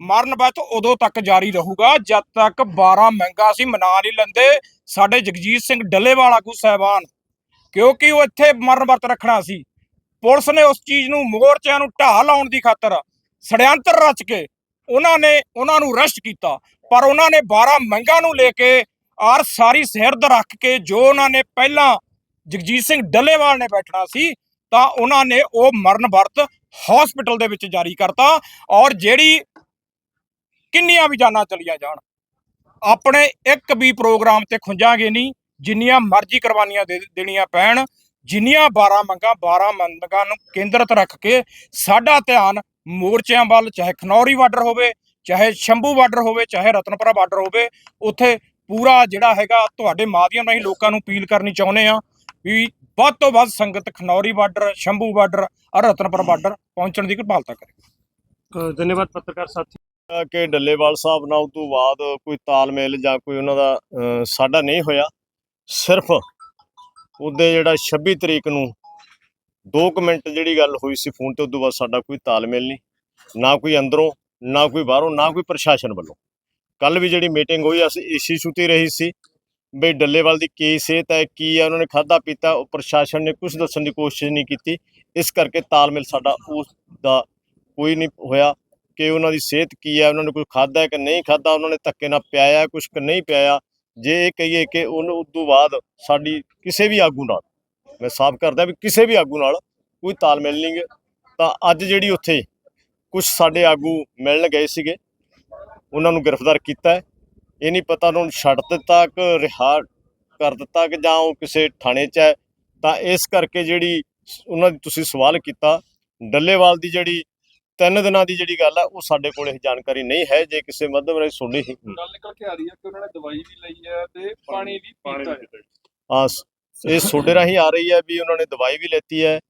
ਮਰਨ ਵਰਤ ਉਦੋਂ ਤੱਕ ਜਾਰੀ ਰਹੂਗਾ, ਜਦ ਤੱਕ 12 ਮਹਿੰਗਾ ਅਸੀਂ ਮਨਾ ਨਹੀਂ ਲੈਂਦੇ, ਸਾਡੇ ਜਗਜੀਤ ਸਿੰਘ ਡੱਲੇਵਾਲ ਆਗੂ ਸਾਹਿਬਾਨ, ਕਿਉਂਕਿ ਉਹ ਇੱਥੇ ਮਰਨ ਵਰਤ ਰੱਖਣਾ ਸੀ। ਪੁਲਿਸ ਨੇ ਉਸ ਚੀਜ਼ ਨੂੰ ਮੋਰਚਿਆਂ ਨੂੰ ਢਾਹ ਲਾਉਣ ਦੀ ਖਾਤਰ ਛੜਿਅੰਤਰ ਰਚ ਕੇ ਉਹਨਾਂ ਨੇ ਉਹਨਾਂ ਨੂੰ ਅਰੈਸਟ ਕੀਤਾ, ਪਰ ਉਹਨਾਂ ਨੇ 12 ਮੰਗਾਂ ਨੂੰ ਲੈ ਕੇ ਔਰ ਸਾਰੀ ਸਿਰਦ ਰੱਖ ਕੇ ਜੋ ਉਹਨਾਂ ਨੇ ਪਹਿਲਾਂ ਜਗਜੀਤ ਸਿੰਘ ਡੱਲੇਵਾਲ ਨੇ ਬੈਠਣਾ ਸੀ ਤਾਂ ਉਹਨਾਂ ਨੇ ਉਹ ਮਰਨ ਵਰਤ ਹਸਪੀਟਲ ਦੇ ਵਿੱਚ ਜਾਰੀ ਕਰਤਾ ਔਰ ਜਿਹੜੀ ਕਿੰਨੀਆਂ ਵੀ ਜਾਨਾਂ ਚਲੀਆਂ ਜਾਣ, ਆਪਣੇ ਇੱਕ ਵੀ ਪ੍ਰੋਗਰਾਮ ਤੇ ਖੁੰਝਾਂਗੇ ਨਹੀਂ, ਜਿੰਨੀਆਂ ਮਰਜ਼ੀ ਕੁਰਬਾਨੀਆਂ ਦੇ ਦੇਣੀਆਂ ਪੈਣ, ਜਿੰਨੀਆਂ 12 ਮੰਗਾਂ 12 ਮੰਗਾਂ ਨੂੰ ਕੇਂਦਰਿਤ ਰੱਖ ਕੇ ਸਾਡਾ ਧਿਆਨ ਮੋਰਚਿਆਂ ਵੱਲ, ਚਾਹੇ ਖਨੌਰੀ ਬਾਰਡਰ ਹੋਵੇ, ਚਾਹੇ ਸ਼ੰਭੂ ਬਾਰਡਰ ਹੋਵੇ, ਚਾਹੇ ਰਤਨਪੁਰਾ ਬਾਰਡਰ ਹੋਵੇ, ਉੱਥੇ ਪੂਰਾ ਜਿਹੜਾ ਹੈਗਾ, ਤੁਹਾਡੇ ਮਾਧਿਅਮ ਰਾਹੀਂ ਲੋਕਾਂ ਨੂੰ ਅਪੀਲ ਕਰਨੀ ਚਾਹੁੰਦੇ ਆ ਵੀ ਵੱਧ ਤੋਂ ਵੱਧ ਸੰਗਤ ਖਨੌਰੀ ਬਾਰਡਰ ਸ਼ੰਭੂ ਬਾਰਡਰ ਔਰ ਰਤਨਪੁਰਾ ਬਾਰਡਰ ਪਹੁੰਚਣ ਦੀ ਕਿਰਪਾਲਤਾ ਕਰੇ। ਧੰਨਵਾਦ ਪੱਤਰਕਾਰ ਸਾਥੀ। ਕਿ ਡੱਲੇਵਾਲ ਸਾਹਿਬ ਨਾਲ ਤੋਂ ਬਾਅਦ ਕੋਈ ਤਾਲਮੇਲ ਜਾਂ ਕੋਈ ਉਹਨਾਂ ਦਾ ਸਾਡਾ ਨਹੀਂ ਹੋਇਆ। ਸਿਰਫ ਉਹਦੇ ਜਿਹੜਾ 26 ਤਰੀਕ ਨੂੰ 2 ਮਿੰਟ ਜਿਹੜੀ ਗੱਲ ਹੋਈ ਸੀ ਫੋਨ ਤੇ ਉਦੋਂ ਬਾਅਦ ਸਾਡਾ ਕੋਈ ਤਾਲਮੇਲ ਨਹੀਂ। ਨਾ ਕੋਈ ਅੰਦਰੋਂ ਨਾ ਕੋਈ ਬਾਹਰੋਂ ਨਾ ਕੋਈ ਪ੍ਰਸ਼ਾਸਨ ਵੱਲੋਂ। ਕੱਲ ਵੀ ਜਿਹੜੀ ਮੀਟਿੰਗ ਹੋਈ ਅਸੀਂ ਇਸ਼ੂ ਸੁਤੀ ਰਹੀ ਸੀ। ਬਈ ਡੱਲੇਵਾਲ ਦੀ ਕੀ ਸਿਹਤ ਹੈ, ਕੀ ਹੈ, ਉਹਨਾਂ ਨੇ ਖਾਦਾ ਪੀਤਾ, ਉਹ ਪ੍ਰਸ਼ਾਸਨ ਨੇ ਕੁਝ ਦੱਸਣ ਦੀ ਕੋਸ਼ਿਸ਼ ਨਹੀਂ ਕੀਤੀ। ਇਸ ਕਰਕੇ ਤਾਲਮੇਲ ਸਾਡਾ ਉਸ ਦਾ ਕੋਈ ਨਹੀਂ ਹੋਇਆ ਕਿ ਉਹਨਾਂ ਦੀ ਸਿਹਤ ਕੀ ਹੈ, ਉਹਨਾਂ ਨੇ ਕੋਈ ਖਾਦਾ ਕਿ ਨਹੀਂ ਖਾਦਾ ਉਹਨਾਂ ਨੇ ਧੱਕੇ ਨਾਲ ਪਿਆਇਆ ਕੁਝ ਕਿ ਨਹੀਂ ਪਿਆਇਆ। ਜੇ ਇਹ ਕਹੀਏ ਕਿ ਉਹਨੂੰ ਉਸ ਤੋਂ ਬਾਅਦ ਸਾਡੀ ਕਿਸੇ ਵੀ ਆਗੂ ਨਾਲ, ਮੈਂ ਸਾਫ਼ ਕਰਦਾ ਵੀ ਕਿਸੇ ਵੀ ਆਗੂ ਨਾਲ ਕੋਈ ਤਾਲਮੇਲ ਨਹੀਂ ਗੇ। ਤਾਂ ਅੱਜ ਜਿਹੜੀ ਉੱਥੇ ਕੁਝ ਸਾਡੇ ਆਗੂ ਮਿਲਣ ਗਏ ਸੀਗੇ, ਉਹਨਾਂ ਨੂੰ ਗ੍ਰਿਫਤਾਰ ਕੀਤਾ ਹੈ। ਇਹ ਨਹੀਂ ਪਤਾ ਉਹਨਾਂ ਨੂੰ ਛੱਡ ਦਿੱਤਾ ਕਿ ਰਿਹਾ ਕਰ ਦਿੱਤਾ ਕਿ ਜਾਂ ਉਹ ਕਿਸੇ ਥਾਣੇ 'ਚ ਹੈ। ਤਾਂ ਇਸ ਕਰਕੇ ਜਿਹੜੀ ਉਹਨਾਂ ਦੀ ਤੁਸੀਂ ਸਵਾਲ ਕੀਤਾ ਡੱਲੇਵਾਲ ਦੀ ਜਿਹੜੀ ਤਿੰਨ ਦਿਨਾਂ ਦੀ ਜਿਹੜੀ ਗੱਲ ਹੈ ਉਹ ਸਾਡੇ ਕੋਲ ਇਹ ਜਾਣਕਾਰੀ ਨਹੀਂ ਹੈ ਜੇ ਕਿਸੇ ਮੱਧਮ ਰਾਹੀਂ ਸੁਣੀ ਹੀ। ਗੱਲ ਨਿਕਲ ਕੇ ਆ ਰਹੀ ਹੈ ਕਿ ਉਹਨਾਂ ਨੇ ਦਵਾਈ ਵੀ ਲਈ ਹੈ ਤੇ ਪਾਣੀ ਵੀ ਪੀਤਾ ਹੈ। ਹਾਂ ਸ- ਇਹ ਤੁਹਾਡੇ ਰਾਹੀਂ ਆ ਰਹੀ ਹੈ ਵੀ ਉਹਨਾਂ ਨੇ ਦਵਾਈ ਵੀ ਲੈਤੀ ਹੈ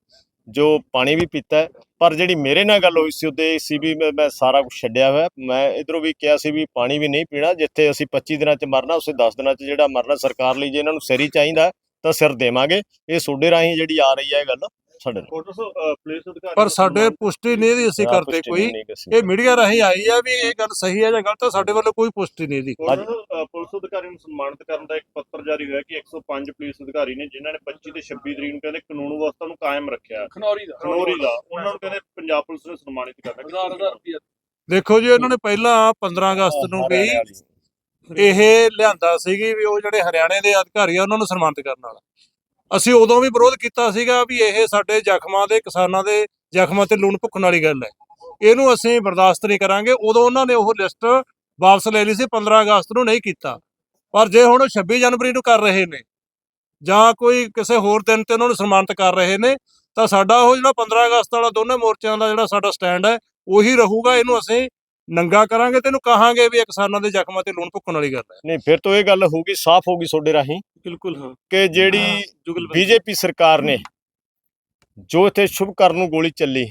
ਜੋ ਪਾਣੀ ਵੀ ਪੀਤਾ ਹੈ। ਪਰ ਜਿਹੜੀ ਮੇਰੇ ਨਾਲ ਗੱਲ ਹੋਈ ਸੀ ਉਹਦੇ ਸੀ ਵੀ ਮੈਂ ਸਾਰਾ ਕੁਝ ਛੱਡਿਆ ਹੋਇਆ। ਮੈਂ ਇਧਰੋਂ ਵੀ ਕਿਹਾ ਸੀ ਵੀ ਪਾਣੀ ਵੀ ਨਹੀਂ ਪੀਣਾ। ਜਿੱਥੇ ਅਸੀਂ 25 ਦਿਨਾਂ 'ਚ ਮਰਨਾ, ਉਸੇ 10 ਦਿਨਾਂ 'ਚ ਜਿਹੜਾ ਮਰਨਾ ਸਰਕਾਰ ਲਈ ਜੇ ਇਹਨਾਂ ਨੂੰ ਸਿਰ ਹੀ ਚਾਹੀਦਾ, ਤਾਂ ਸਿਰ ਦੇਵਾਂਗੇ। ਇਹ ਸੋਡੇ ਰਾਹੀਂ ਜਿਹੜੀ ਆ ਰਹੀ ਹੈ ਗੱਲ। ਸਾਡੇ ਨਾਲ। ਪੁਲਿਸ ਅਧਿਕਾਰੀ ਪਰ ਸਾਡੇ ਪੁਸ਼ਟੀ ਨਹੀਂ ਦੀ ਅਸੀਂ ਹਾਂ, ਕਰਦੇ ਪੁਸ਼ਟੀ ਕੋਈ। ਨਹੀਂ। ਇਹ ਮੀਡੀਆ ਰਾਹੀਂ ਆਈ ਹੈ ਵੀ ਇਹ ਗੱਲ ਸਹੀ ਹੈ ਜਾਂ ਗਲਤ ਹੈ ਸਾਡੇ ਵੱਲੋਂ ਕੋਈ ਪੁਸ਼ਟੀ ਨਹੀਂ ਦੀ ਹਾਂਜੀ। ਪੁਲਿਸ ਅਧਿਕਾਰੀ ਨੂੰ ਸਨਮਾਨਿਤ ਕਰਨ ਦਾ ਇੱਕ ਪੱਤਰ ਜਾਰੀ ਹੋਇਆ ਕਿ 105 ਪੁਲਿਸ ਅਧਿਕਾਰੀ ਨੇ ਜਿਨ੍ਹਾਂ ਨੇ 25 ਤੇ 26 ਤਰੀਕ ਨੂੰ ਕਹਿੰਦੇ ਕਾਨੂੰਨ ਵਿਵਸਥਾ ਨੂੰ ਕਾਇਮ ਰੱਖਿਆ। ਖਨੌਰੀ ਦਾ। ਖਨੋਰੀ ਦਾ। ਉਹਨਾਂ ਨੂੰ ਕਹਿੰਦੇ ਪੰਜਾਬ ਪੁਲਿਸ ਨੇ ਸਨਮਾਨਿਤ ਕਰਨਾ ਹਜ਼ਾਰ ਹਜ਼ਾਰ ਰੁਪਏ ਦੇਖੋ ਜੀ ਇਹਨਾਂ ਨੇ ਪਹਿਲਾਂ 15 ਅਗਸਤ ਨੂੰ ਵੀ ਹਰਿਆਣੇ ਵਾਲੀ। ਇਹ ਲਿਆਂਦਾ ਸੀਗੀ ਵੀ ਉਹ ਜਿਹੜੇ ਹਰਿਆਣੇ ਦੇ ਅਧਿਕਾਰੀ ਆ ਉਹਨਾਂ ਨੂੰ ਸਨਮਾਨਿਤ ਕਰਨ ਵਾਲਾ। ਅਸੀਂ ਉਦੋਂ ਵੀ ਵਿਰੋਧ ਕੀਤਾ ਸੀਗਾ ਵੀ ਇਹ ਸਾਡੇ ਜ਼ਖਮਾਂ ਦੇ, ਕਿਸਾਨਾਂ ਦੇ ਜ਼ਖਮਾਂ ਤੇ ਲੂਣ ਭੁੱਖਣ ਵਾਲੀ ਗੱਲ ਹੈ। ਇਹਨੂੰ ਅਸੀਂ ਬਰਦਾਸ਼ਤ ਨਹੀਂ ਕਰਾਂਗੇ। ਉਦੋਂ ਉਹਨਾਂ ਨੇ ਉਹ ਲਿਸਟ ਵਾਪਸ ਲੈ ਲਈ ਸੀ 15 ਅਗਸਤ ਨੂੰ ਨਹੀਂ ਕੀਤਾ। ਪਰ ਜੇ ਹੁਣ ਉਹ 26 ਜਨਵਰੀ ਨੂੰ ਕਰ ਰਹੇ ਨੇ ਜਾਂ ਕੋਈ ਕਿਸੇ ਹੋਰ ਦਿਨ ਤੇ ਉਹਨਾਂ ਨੂੰ ਸਨਮਾਨਿਤ ਕਰ ਰਹੇ ਨੇ, ਤਾਂ ਸਾਡਾ ਉਹ ਜਿਹੜਾ 15 ਅਗਸਤ ਵਾਲਾ ਦੋਨੇ ਮੋਰਚਿਆਂ ਦਾ ਜਿਹੜਾ ਸਾਡਾ ਸਟੈਂਡ ਹੈ, ਉਹੀ ਰਹੂਗਾ। ਇਹਨੂੰ ਅਸੀਂ ਨੰਗਾ ਕਰਾਂਗੇ ਤੇ ਇਹਨੂੰ ਕਹਾਂਗੇ ਵੀ ਇਹ ਕਿਸਾਨਾਂ ਦੇ ਜ਼ਖਮਾਂ ਤੇ ਲੂਣ ਭੁੱਕਣ ਵਾਲੀ ਗੱਲ ਹੈ। ਨਹੀਂ, ਫਿਰ ਤੋਂ ਇਹ ਗੱਲ ਹੋਊਗੀ, ਸਾਫ਼ ਹੋਊਗੀ ਤੁਹਾਡੇ ਰਾਹੀਂ। ਬਿਲਕੁਲ ਹਾਂ। ਕਿ ਜਿਹੜੀ ਬੀਜੇਪੀ ਸਰਕਾਰ ਨੇ ਜੋ ਇੱਥੇ ਸ਼ੁਭ ਕਰਨ ਨੂੰ ਗੋਲੀ ਚੱਲੀ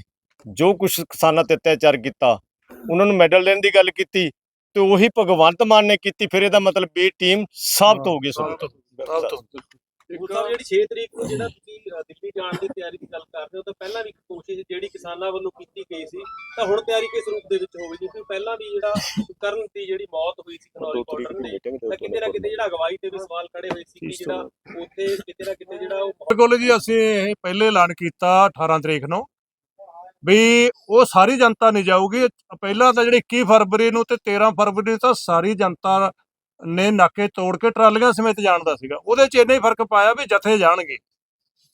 ਜੋ ਕੁਝ ਕਿਸਾਨਾਂ ਤੇ ਅਤਿਆਚਾਰ ਕੀਤਾ ਉਹਨਾਂ ਨੂੰ ਮੈਡਲ ਦੇਣ ਦੀ ਗੱਲ ਕੀਤੀ ਤੇ ਉਹੀ ਭਗਵੰਤ ਮਾਨ ਨੇ ਕੀਤੀ ਫਿਰ ਇਹਦਾ ਮਤਲਬ ਇਹ ਟੀਮ ਸਾਬਤ ਹੋ ਗਈ ਸਭ ਸਾਹਿਬ ਜਿਹੜੀ 6 ਤਰੀਕ ਨੂੰ ਜਿਹੜਾ ਤੁਸੀਂ ਦਿੱਲੀ ਜਾਣ ਦੀ ਤਿਆਰੀ ਦੀ ਗੱਲ ਕਰਦੇ ਹੋ ਤਾਂ ਪਹਿਲਾਂ ਵੀ ਇੱਕ ਕੋਸ਼ਿਸ਼ ਜਿਹੜੀ ਕਿਸਾਨਾਂ ਵੱਲੋਂ ਕੀਤੀ ਗਈ ਸੀ ਤਾਂ ਹੁਣ ਤਿਆਰੀ ਕਿਸ ਰੂਪ ਦੇ ਵਿੱਚ ਹੋਵੇਗੀ? ਕਿਉਂਕਿ ਪਹਿਲਾਂ ਵੀ ਜਿਹੜਾ ਕਰਨ ਦੀ ਜਿਹੜੀ ਮੌਤ ਹੋਈ ਸੀ ਖਨੌਰੀ ਬਾਰਡਰ ਤੇ ਤਾਂ ਕਿਤੇ ਨਾ ਕਿਤੇ ਜਿਹੜਾ ਅਗਵਾਈ ਤੇ ਵੀ ਸਵਾਲ ਖੜੇ ਹੋਏ ਸੀ ਕਿ ਜਿਹੜਾ ਉੱਥੇ ਕਿਤੇ ਨਾ ਕਿਤੇ ਜਿਹੜਾ ਉਹ ਬਿਲਕੁਲ ਜੀ ਅਸੀਂ ਇਹ ਪਹਿਲੇ ਐਲਾਨ ਕੀਤਾ 18 ਤਰੀਕ ਨੂੰ ਵੀ ਉਹ ਸਾਰੀ ਜਨਤਾ ਨਹੀਂ ਜਾਊਗੀ। ਪਹਿਲਾਂ ਤਾਂ ਜਿਹੜੀ 21 ਫਰਵਰੀ ਨੂੰ ਤੇ 13 ਫਰਵਰੀ ਨੂੰ ਤਾਂ ਸਾਰੀ ਜਨਤਾ ਨੇ ਨਾਕੇ ਤੋੜ ਕੇ ਟਰਾਲੀਆਂ ਸਮੇਤ ਜਾਣ ਦਾ ਸੀਗਾ। ਉਹਦੇ 'ਚ ਇੰਨਾ ਹੀ ਫ਼ਰਕ ਪਾਇਆ ਵੀ ਜਥੇ ਜਾਣਗੇ।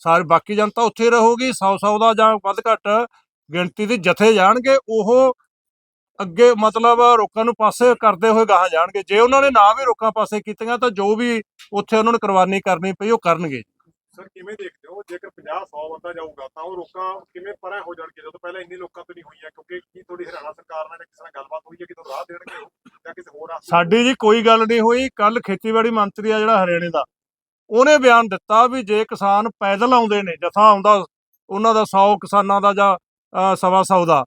ਸਾਰੇ ਬਾਕੀ ਜਨਤਾ ਉੱਥੇ ਰਹੂਗੀ 100 100 ਦਾ ਜਾਂ ਵੱਧ ਘੱਟ ਗਿਣਤੀ ਦੇ ਜਥੇ ਜਾਣਗੇ। ਉਹ ਅੱਗੇ ਮਤਲਬ ਰੋਕਾਂ ਨੂੰ ਪਾਸੇ ਕਰਦੇ ਹੋਏ ਗਾਹਾਂ ਜਾਣਗੇ। ਜੇ ਉਹਨਾਂ ਨੇ ਨਾ ਵੀ ਰੋਕਾਂ ਪਾਸੇ ਕੀਤੀਆਂ ਤਾਂ ਜੋ ਵੀ ਉੱਥੇ ਉਹਨਾਂ ਨੂੰ ਕੁਰਬਾਨੀ ਕਰਨੀ ਪਈ, ਉਹ ਕਰਨਗੇ। ਸਰ, ਕਿਵੇਂ ਦੇਖਦੇ ਹੋ? ਜੇਕਰ 50 100 ਬੰਦਾ ਜਾਊਗਾ, ਤਾਂ ਉਹ ਲੋਕਾਂ ਕਿਵੇਂ ਪਰਾਂ ਹੋ ਜਾਣਗੇ ਜਦੋਂ ਪਹਿਲਾਂ ਇੰਨੀ ਲੋਕਾਂ ਤੋਂ ਨਹੀਂ ਹੋਈਆਂ, ਕਿਉਂਕਿ ਕੀ ਤੁਹਾਡੀ ਹਰਿਆਣਾ ਸਰਕਾਰ ਨਾਲ ਕਿਸੇ ਨਾਲ ਗੱਲਬਾਤ ਹੋਈ ਹੈ ਕਿ ਤੁਹਾਨੂੰ ਰਾਹ ਦੇਣਗੇ ਜਾਂ ਕਿਸੇ ਹੋਰ ਰਾਸਤੇ ਸਾਡੀ ਜੀ ਕੋਈ ਗੱਲ ਨਹੀਂ ਹੋਈ। ਕੱਲ ਖੇਤੀਬਾੜੀ ਮੰਤਰੀ ਆ ਜਿਹੜਾ ਹਰਿਆਣੇ ਦਾ, ਉਹਨੇ ਬਿਆਨ ਦਿੱਤਾ ਵੀ ਜੇ ਕਿਸਾਨ ਪੈਦਲ ਆਉਂਦੇ ਨੇ, ਜਥਾ ਆਉਂਦਾ, ਉਹਨਾਂ ਦਾ 100 ਕਿਸਾਨਾਂ ਦਾ ਜਾਂ ਸਵਾ ਸੌ ਦਾ,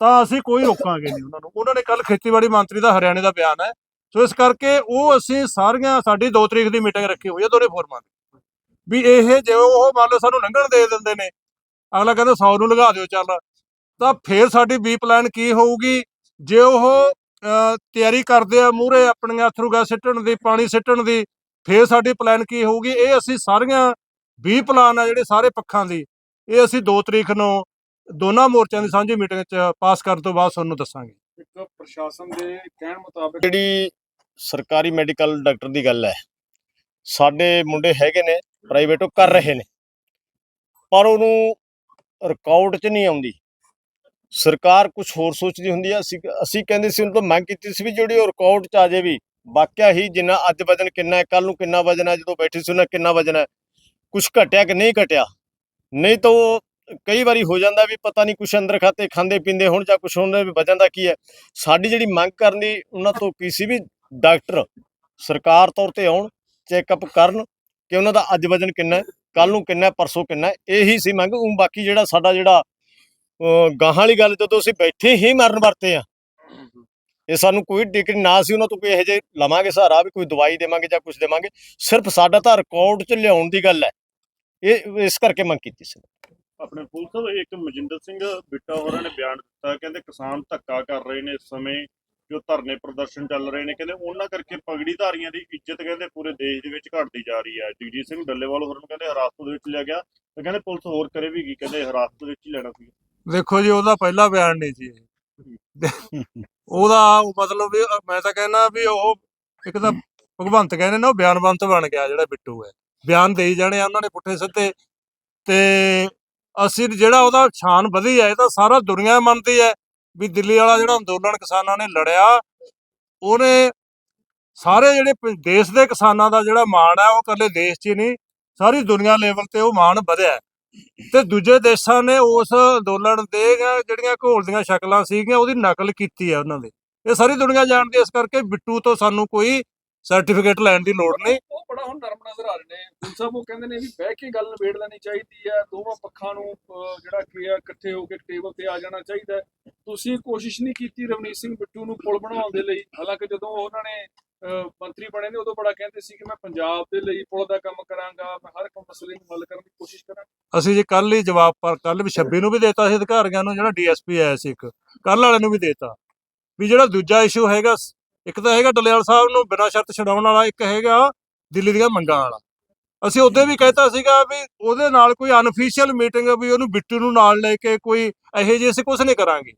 ਤਾਂ ਅਸੀਂ ਕੋਈ ਰੋਕਾਂਗੇ ਨਹੀਂ ਉਹਨਾਂ ਨੂੰ। ਉਹਨਾਂ ਨੇ ਕੱਲ ਖੇਤੀਬਾੜੀ ਮੰਤਰੀ ਦਾ ਹਰਿਆਣੇ ਦਾ ਬਿਆਨ ਹੈ। ਸੋ ਇਸ ਕਰਕੇ ਉਹ ਅਸੀਂ ਸਾਰੀਆਂ, ਸਾਡੀ 2 ਤਰੀਕ ਦੀ ਮੀਟਿੰਗ ਰੱਖੀ ਹੋਈ ਹੈ, ਦੋਨੇ ਫੋਰਮਾਂ ਦੀ। ਵੀ ਇਹ ਜੇ ਉਹ ਮੰਨ ਲਓ ਸਾਨੂੰ ਲੰਘਣ ਦੇ ਦਿੰਦੇ ਨੇ ਅਗਲਾ ਕਹਿੰਦਾ 100 ਨੂੰ ਲਗਾ ਦਿਓ ਚੱਲ। ਤਾਂ ਫੇਰ ਸਾਡੀ ਬੀ ਪਲਾਨ ਕੀ ਹੋਊਗੀ? ਜੇ ਉਹ ਤਿਆਰੀ ਕਰਦੇ ਆ ਮੂਹਰੇ ਆਪਣੀਆਂ ਅਥਰੂ ਗੈਸ ਸਿੱਟਣ ਦੀ ਪਾਣੀ ਸਿੱਟਣ ਦੀ ਫੇਰ ਸਾਡੀ ਪਲਾਨ ਕੀ ਹੋਊਗੀ? ਇਹ ਅਸੀਂ ਸਾਰੀਆਂ 20 ਪਲਾਨ ਆ ਜਿਹੜੇ ਸਾਰੇ ਪੱਖਾਂ ਦੀ। ਇਹ ਅਸੀਂ 2 ਤਰੀਕ ਨੂੰ ਦੋਨਾਂ ਮੋਰਚਿਆਂ ਦੀ ਸਾਂਝੀ ਮੀਟਿੰਗ 'ਚ ਪਾਸ ਕਰਨ ਤੋਂ ਬਾਅਦ ਤੁਹਾਨੂੰ ਦੱਸਾਂਗੇ। ਇੱਕ ਪ੍ਰਸ਼ਾਸਨ ਦੇ ਕਹਿਣ ਮੁਤਾਬਕ ਜਿਹੜੀ ਸਰਕਾਰੀ ਮੈਡੀਕਲ ਡਾਕਟਰ ਦੀ ਗੱਲ ਹੈ ਸਾਡੇ ਮੁੰਡੇ ਹੈਗੇ ਨੇ ਪ੍ਰਾਈਵੇਟ ਉਹ ਕਰ ਰਹੇ ਨੇ। ਪਰ ਉਹਨੂੰ ਰਿਕਾਰਡ 'ਚ ਨਹੀਂ ਆਉਂਦੀ। ਸਰਕਾਰ ਕੁਝ ਹੋਰ ਸੋਚਦੀ ਹੁੰਦੀ ਆ। ਅਸੀਂ ਅਸੀਂ ਕਹਿੰਦੇ ਸੀ, ਉਹਨਾਂ ਤੋਂ ਮੰਗ ਕੀਤੀ ਸੀ ਵੀ ਜਿਹੜੀ ਉਹ ਰਿਕਾਰਡ 'ਚ ਆ ਜੇ ਵੀ ਵਾਕਿਆ ਹੀ ਜਿੰਨਾ ਅੱਜ ਵਜਨ ਕਿੰਨਾ ਹੈ ਕੱਲ ਨੂੰ ਕਿੰਨਾ ਵਜਨ ਹੈ, ਜਦੋਂ ਬੈਠੇ ਸੀ ਉਹਨਾਂ ਕਿੰਨਾ ਵਜਨ ਹੈ ਕੁਝ ਘਟਿਆ ਕਿ ਨਹੀਂ ਘਟਿਆ? ਨਹੀਂ ਤਾਂ ਉਹ ਕਈ ਵਾਰੀ ਹੋ ਜਾਂਦਾ ਵੀ ਪਤਾ ਨਹੀਂ ਕੁਛ ਅੰਦਰ ਖਾਤੇ ਖਾਂਦੇ ਪੀਂਦੇ ਹੁਣ ਜਾਂ ਕੁਛ ਹੁੰਦਾ ਵੀ ਵਜਨ ਦਾ ਕੀ ਹੈ। ਸਾਡੀ ਜਿਹੜੀ ਮੰਗ ਕਰਨ ਦੀ ਉਹਨਾਂ ਤੋਂ ਕੀ ਸੀ ਵੀ ਡਾਕਟਰ ਸਰਕਾਰ ਤੌਰ ਤੇ ਆਉਣ ਚੈੱਕਅਪ ਕਰਨ ਕਿ ਉਹਨਾਂ ਦਾ ਅੱਜ ਵਜਨ ਕਿੰਨਾ ਕੱਲ ਨੂੰ ਕਿੰਨਾ ਪਰਸੋਂ ਕਿੰਨਾ ਇਹੀ ਸੀ ਮੰਗ। ਉਹ ਬਾਕੀ ਜਿਹੜਾ ਸਾਡਾ ਜਿਹੜਾ ਗਾਹਾਂ ਵਾਲੀ ਗੱਲ ਜਦੋਂ ਅਸੀਂ ਬੈਠੇ ਹੀ ਮਰਨ ਵਰਤੇ ਆ ਇਹ ਸਾਨੂੰ ਕੋਈ ਟਿਕਟ ਨਾ ਸੀ, ਉਹਨਾਂ ਤੋਂ ਕੋਈ ਇਹੋ ਜਿਹੇ ਲਵਾਂਗੇ ਸਹਾਰਾ ਵੀ, ਕੋਈ ਦਵਾਈ ਦੇਵਾਂਗੇ ਜਾਂ ਕੁਝ ਦੇਵਾਂਗੇ। ਸਿਰਫ ਸਾਡਾ ਤਾਂ ਰਿਕਾਰਡ 'ਚ ਲਿਆਉਣ ਦੀ ਗੱਲ ਹੈ। ਇਹ, ਇਸ ਕਰਕੇ ਮੰਗ ਕੀਤੀ ਸੀ। ਆਪਣੇ ਪੁਲਿਸ ਸਾਹਿਬ ਇੱਕ ਮਜਿੰਦਰ ਸਿੰਘ ਬਿੱਟਾ ਹੋਰਾਂ ਨੇ ਬਿਆਨ ਦਿੱਤਾ, ਕਹਿੰਦੇ ਕਿਸਾਨ ਧੱਕਾ ਕਰ ਰਹੇ ਨੇ ਇਸ ਸਮੇਂ। ਜੋ ਧਰਨੇ ਪ੍ਰਦਰਸ਼ਨ ਚੱਲ ਰਹੇ ਨੇ, ਕਹਿੰਦੇ ਉਹਨਾਂ ਕਰਕੇ ਪਗੜੀ ਧਾਰੀਆਂ ਦੀ ਇੱਜ਼ਤ ਕਹਿੰਦੇ ਪੂਰੇ ਦੇਸ਼ ਦੇ ਵਿੱਚ ਘਟਦੀ ਜਾ ਰਹੀ ਹੈ। ਜਗਜੀਤ ਸਿੰਘ ਡੱਲੇਵਾਲ ਹੋਰਾਂ ਨੂੰ ਕਹਿੰਦੇ ਹਿਰਾਸਤ ਦੇ ਵਿੱਚ ਲਿਆ ਗਿਆ, ਤੇ ਕਹਿੰਦੇ ਪੁਲਿਸ ਹੋਰ ਕਰੇ ਵੀ ਕੀ, ਕਹਿੰਦੇ ਹਿਰਾਸਤ ਦੇ ਵਿੱਚ ਹੀ ਲੈਣਾ ਸੀ। ਦੇਖੋ ਜੀ, ਉਹਦਾ ਪਹਿਲਾ ਬਿਆਨ ਨਹੀਂ ਸੀ ਉਹਦਾ ਮਤਲਬ ਵੀ ਮੈਂ ਤਾਂ ਕਹਿੰਦਾ ਵੀ ਉਹ ਇੱਕ ਤਾਂ ਭਗਵੰਤ ਕਹਿੰਦੇ ਨਾ, ਉਹ ਬਿਆਨਵੰਤ ਬਣ ਗਿਆ ਜਿਹੜਾ ਬਿੱਟੂ ਹੈ। ਬਿਆਨ ਦੇਈ ਜਾਣੇ ਆ, ਉਹਨਾਂ ਨੇ ਪੁੱਠੇ ਸਿੱਧੇ। ਤੇ ਅਸੀਂ ਜਿਹੜਾ ਉਹਦਾ ਸ਼ਾਨ ਵਧੀ ਹੈ, ਇਹ ਤਾਂ ਸਾਰਾ ਦੁਨੀਆ ਮੰਨਦੀ ਹੈ। ਵੀ ਦਿੱਲੀ ਵਾਲਾ ਜਿਹੜਾ ਅੰਦੋਲਨ ਕਿਸਾਨਾਂ ਨੇ ਲੜਿਆ, ਉਹਨੇ ਸਾਰੇ ਜਿਹੜੇ ਦੇਸ਼ ਦੇ ਕਿਸਾਨਾਂ ਦਾ ਜਿਹੜਾ ਮਾਣ ਹੈ, ਉਹ ਇਕੱਲੇ ਦੇਸ਼ 'ਚ ਹੀ ਨਹੀਂ, ਸਾਰੀ ਦੁਨੀਆ ਲੈਵਲ ਤੇ ਉਹ ਮਾਣ ਵਧਿਆ। ਤੇ ਦੂਜੇ ਦੇਸ਼ਾਂ ਨੇ ਉਸ ਅੰਦੋਲਨ ਦੇ ਜਿਹੜੀਆਂ ਘੋਲ ਦੀਆਂ ਸ਼ਕਲਾਂ ਸੀਗੀਆਂ, ਉਹਦੀ ਨਕਲ ਕੀਤੀ ਹੈ ਉਹਨਾਂ ਦੇ ਇਹ ਸਾਰੀ ਦੁਨੀਆ ਜਾਣਦੀ ਹੈ ਇਸ ਕਰਕੇ ਬਿੱਟੂ ਤੋਂ ਸਾਨੂੰ ਕੋਈ ਸਰਟੀਫਿਕੇਟ ਲੈਣ ਦੀ ਲੋੜ ਨਹੀਂ। ਉਹ ਬੜਾ ਹੁਣ ਨਰਮ ਨਜ਼ਰ ਆ ਰਹੇ ਨੇ। ਗੁਲ ਸਾਹਿਬ ਉਹ ਕਹਿੰਦੇ ਨੇ ਵੀ ਬਹਿ ਕੇ ਗੱਲ ਨਿਬੇੜ ਲੈਣੀ ਚਾਹੀਦੀ ਹੈ। ਦੋਵਾਂ ਪੱਖਾਂ ਨੂੰ ਜਿਹੜਾ ਕੀ ਹੈ ਇਕੱਠੇ ਹੋ ਕੇ ਟੇਬਲ ਤੇ ਆ ਜਾਣਾ ਚਾਹੀਦਾ ਤੁਸੀਂ ਕੋਸ਼ਿਸ਼ ਨਹੀਂ ਕੀਤੀ ਰਵਨੀਤ ਸਿੰਘ ਬਿੱਟੂ ਨੂੰ ਪੁਲ ਬਣਾਉਣ ਦੇ ਲਈ। ਹਾਲਾਂਕਿ ਜਦੋਂ ਉਹਨਾਂ ਨੇ ਮੰਤਰੀ ਬਣੇ ਨੇ ਉਦੋਂ ਬੜਾ ਕਹਿੰਦੇ ਸੀ ਕਿ ਮੈਂ ਪੰਜਾਬ ਦੇ ਲਈ ਪੁਲ ਦਾ ਕੰਮ ਕਰਾਂਗਾ। ਮੈਂ ਹਰ ਇੱਕ ਮਸਲੇ ਨੂੰ ਹੱਲ ਕਰਨ ਦੀ ਕੋਸ਼ਿਸ਼ ਕਰਾਂਗਾ। ਅਸੀਂ ਜੀ ਕੱਲ ਹੀ ਜਵਾਬ ਪਰ ਕੱਲ ਵੀ 26 ਨੂੰ ਵੀ ਦੇਤਾ ਸੀ ਅਧਿਕਾਰੀਆਂ ਨੂੰ ਜਿਹੜਾ ਡੀਐਸਪੀ ਆਇਆ ਸੀ ਇੱਕ। ਕੱਲ ਵਾਲੇ ਨੂੰ ਵੀ ਦੇਤਾ। ਵੀ ਜਿਹੜਾ ਦੂਜਾ ਇਸ਼ੂ ਹੈਗਾ ਇੱਕ ਤਾਂ ਹੈਗਾ ਡਲਿਆਲ ਸਾਹਿਬ ਨੂੰ ਬਿਨਾਂ ਸ਼ਰਤ ਛਡਾਉਣ ਵਾਲਾ, ਇੱਕ ਹੈਗਾ ਦਿੱਲੀ ਦੀਆਂ ਮੰਗਾਂ ਵਾਲਾ। ਅਸੀਂ ਉਹਦੇ ਵੀ ਕਹਿਤਾ ਸੀਗਾ ਵੀ ਉਹਦੇ ਨਾਲ ਕੋਈ ਅਨਫੀਸ਼ੀਅਲ ਮੀਟਿੰਗ ਵੀ ਉਹਨੂੰ ਬਿੱਟੂ ਨੂੰ ਨਾਲ ਲੈ ਕੇ ਕੋਈ ਇਹੋ ਜਿਹੇ ਅਸੀਂ ਕੁਝ ਨਹੀਂ ਕਰਾਂਗੇ।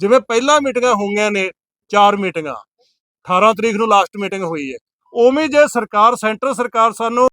ਜਿਵੇਂ ਪਹਿਲਾਂ ਮੀਟਿੰਗਾਂ ਹੋਈਆਂ ਨੇ, ਚਾਰ ਮੀਟਿੰਗਾਂ 18 ਤਰੀਕ ਨੂੰ ਲਾਸਟ ਮੀਟਿੰਗ ਹੋਈ ਹੈ। ਉਵੇਂ ਜੇ ਸਰਕਾਰ, ਸੈਂਟਰ ਸਰਕਾਰ ਸਾਨੂੰ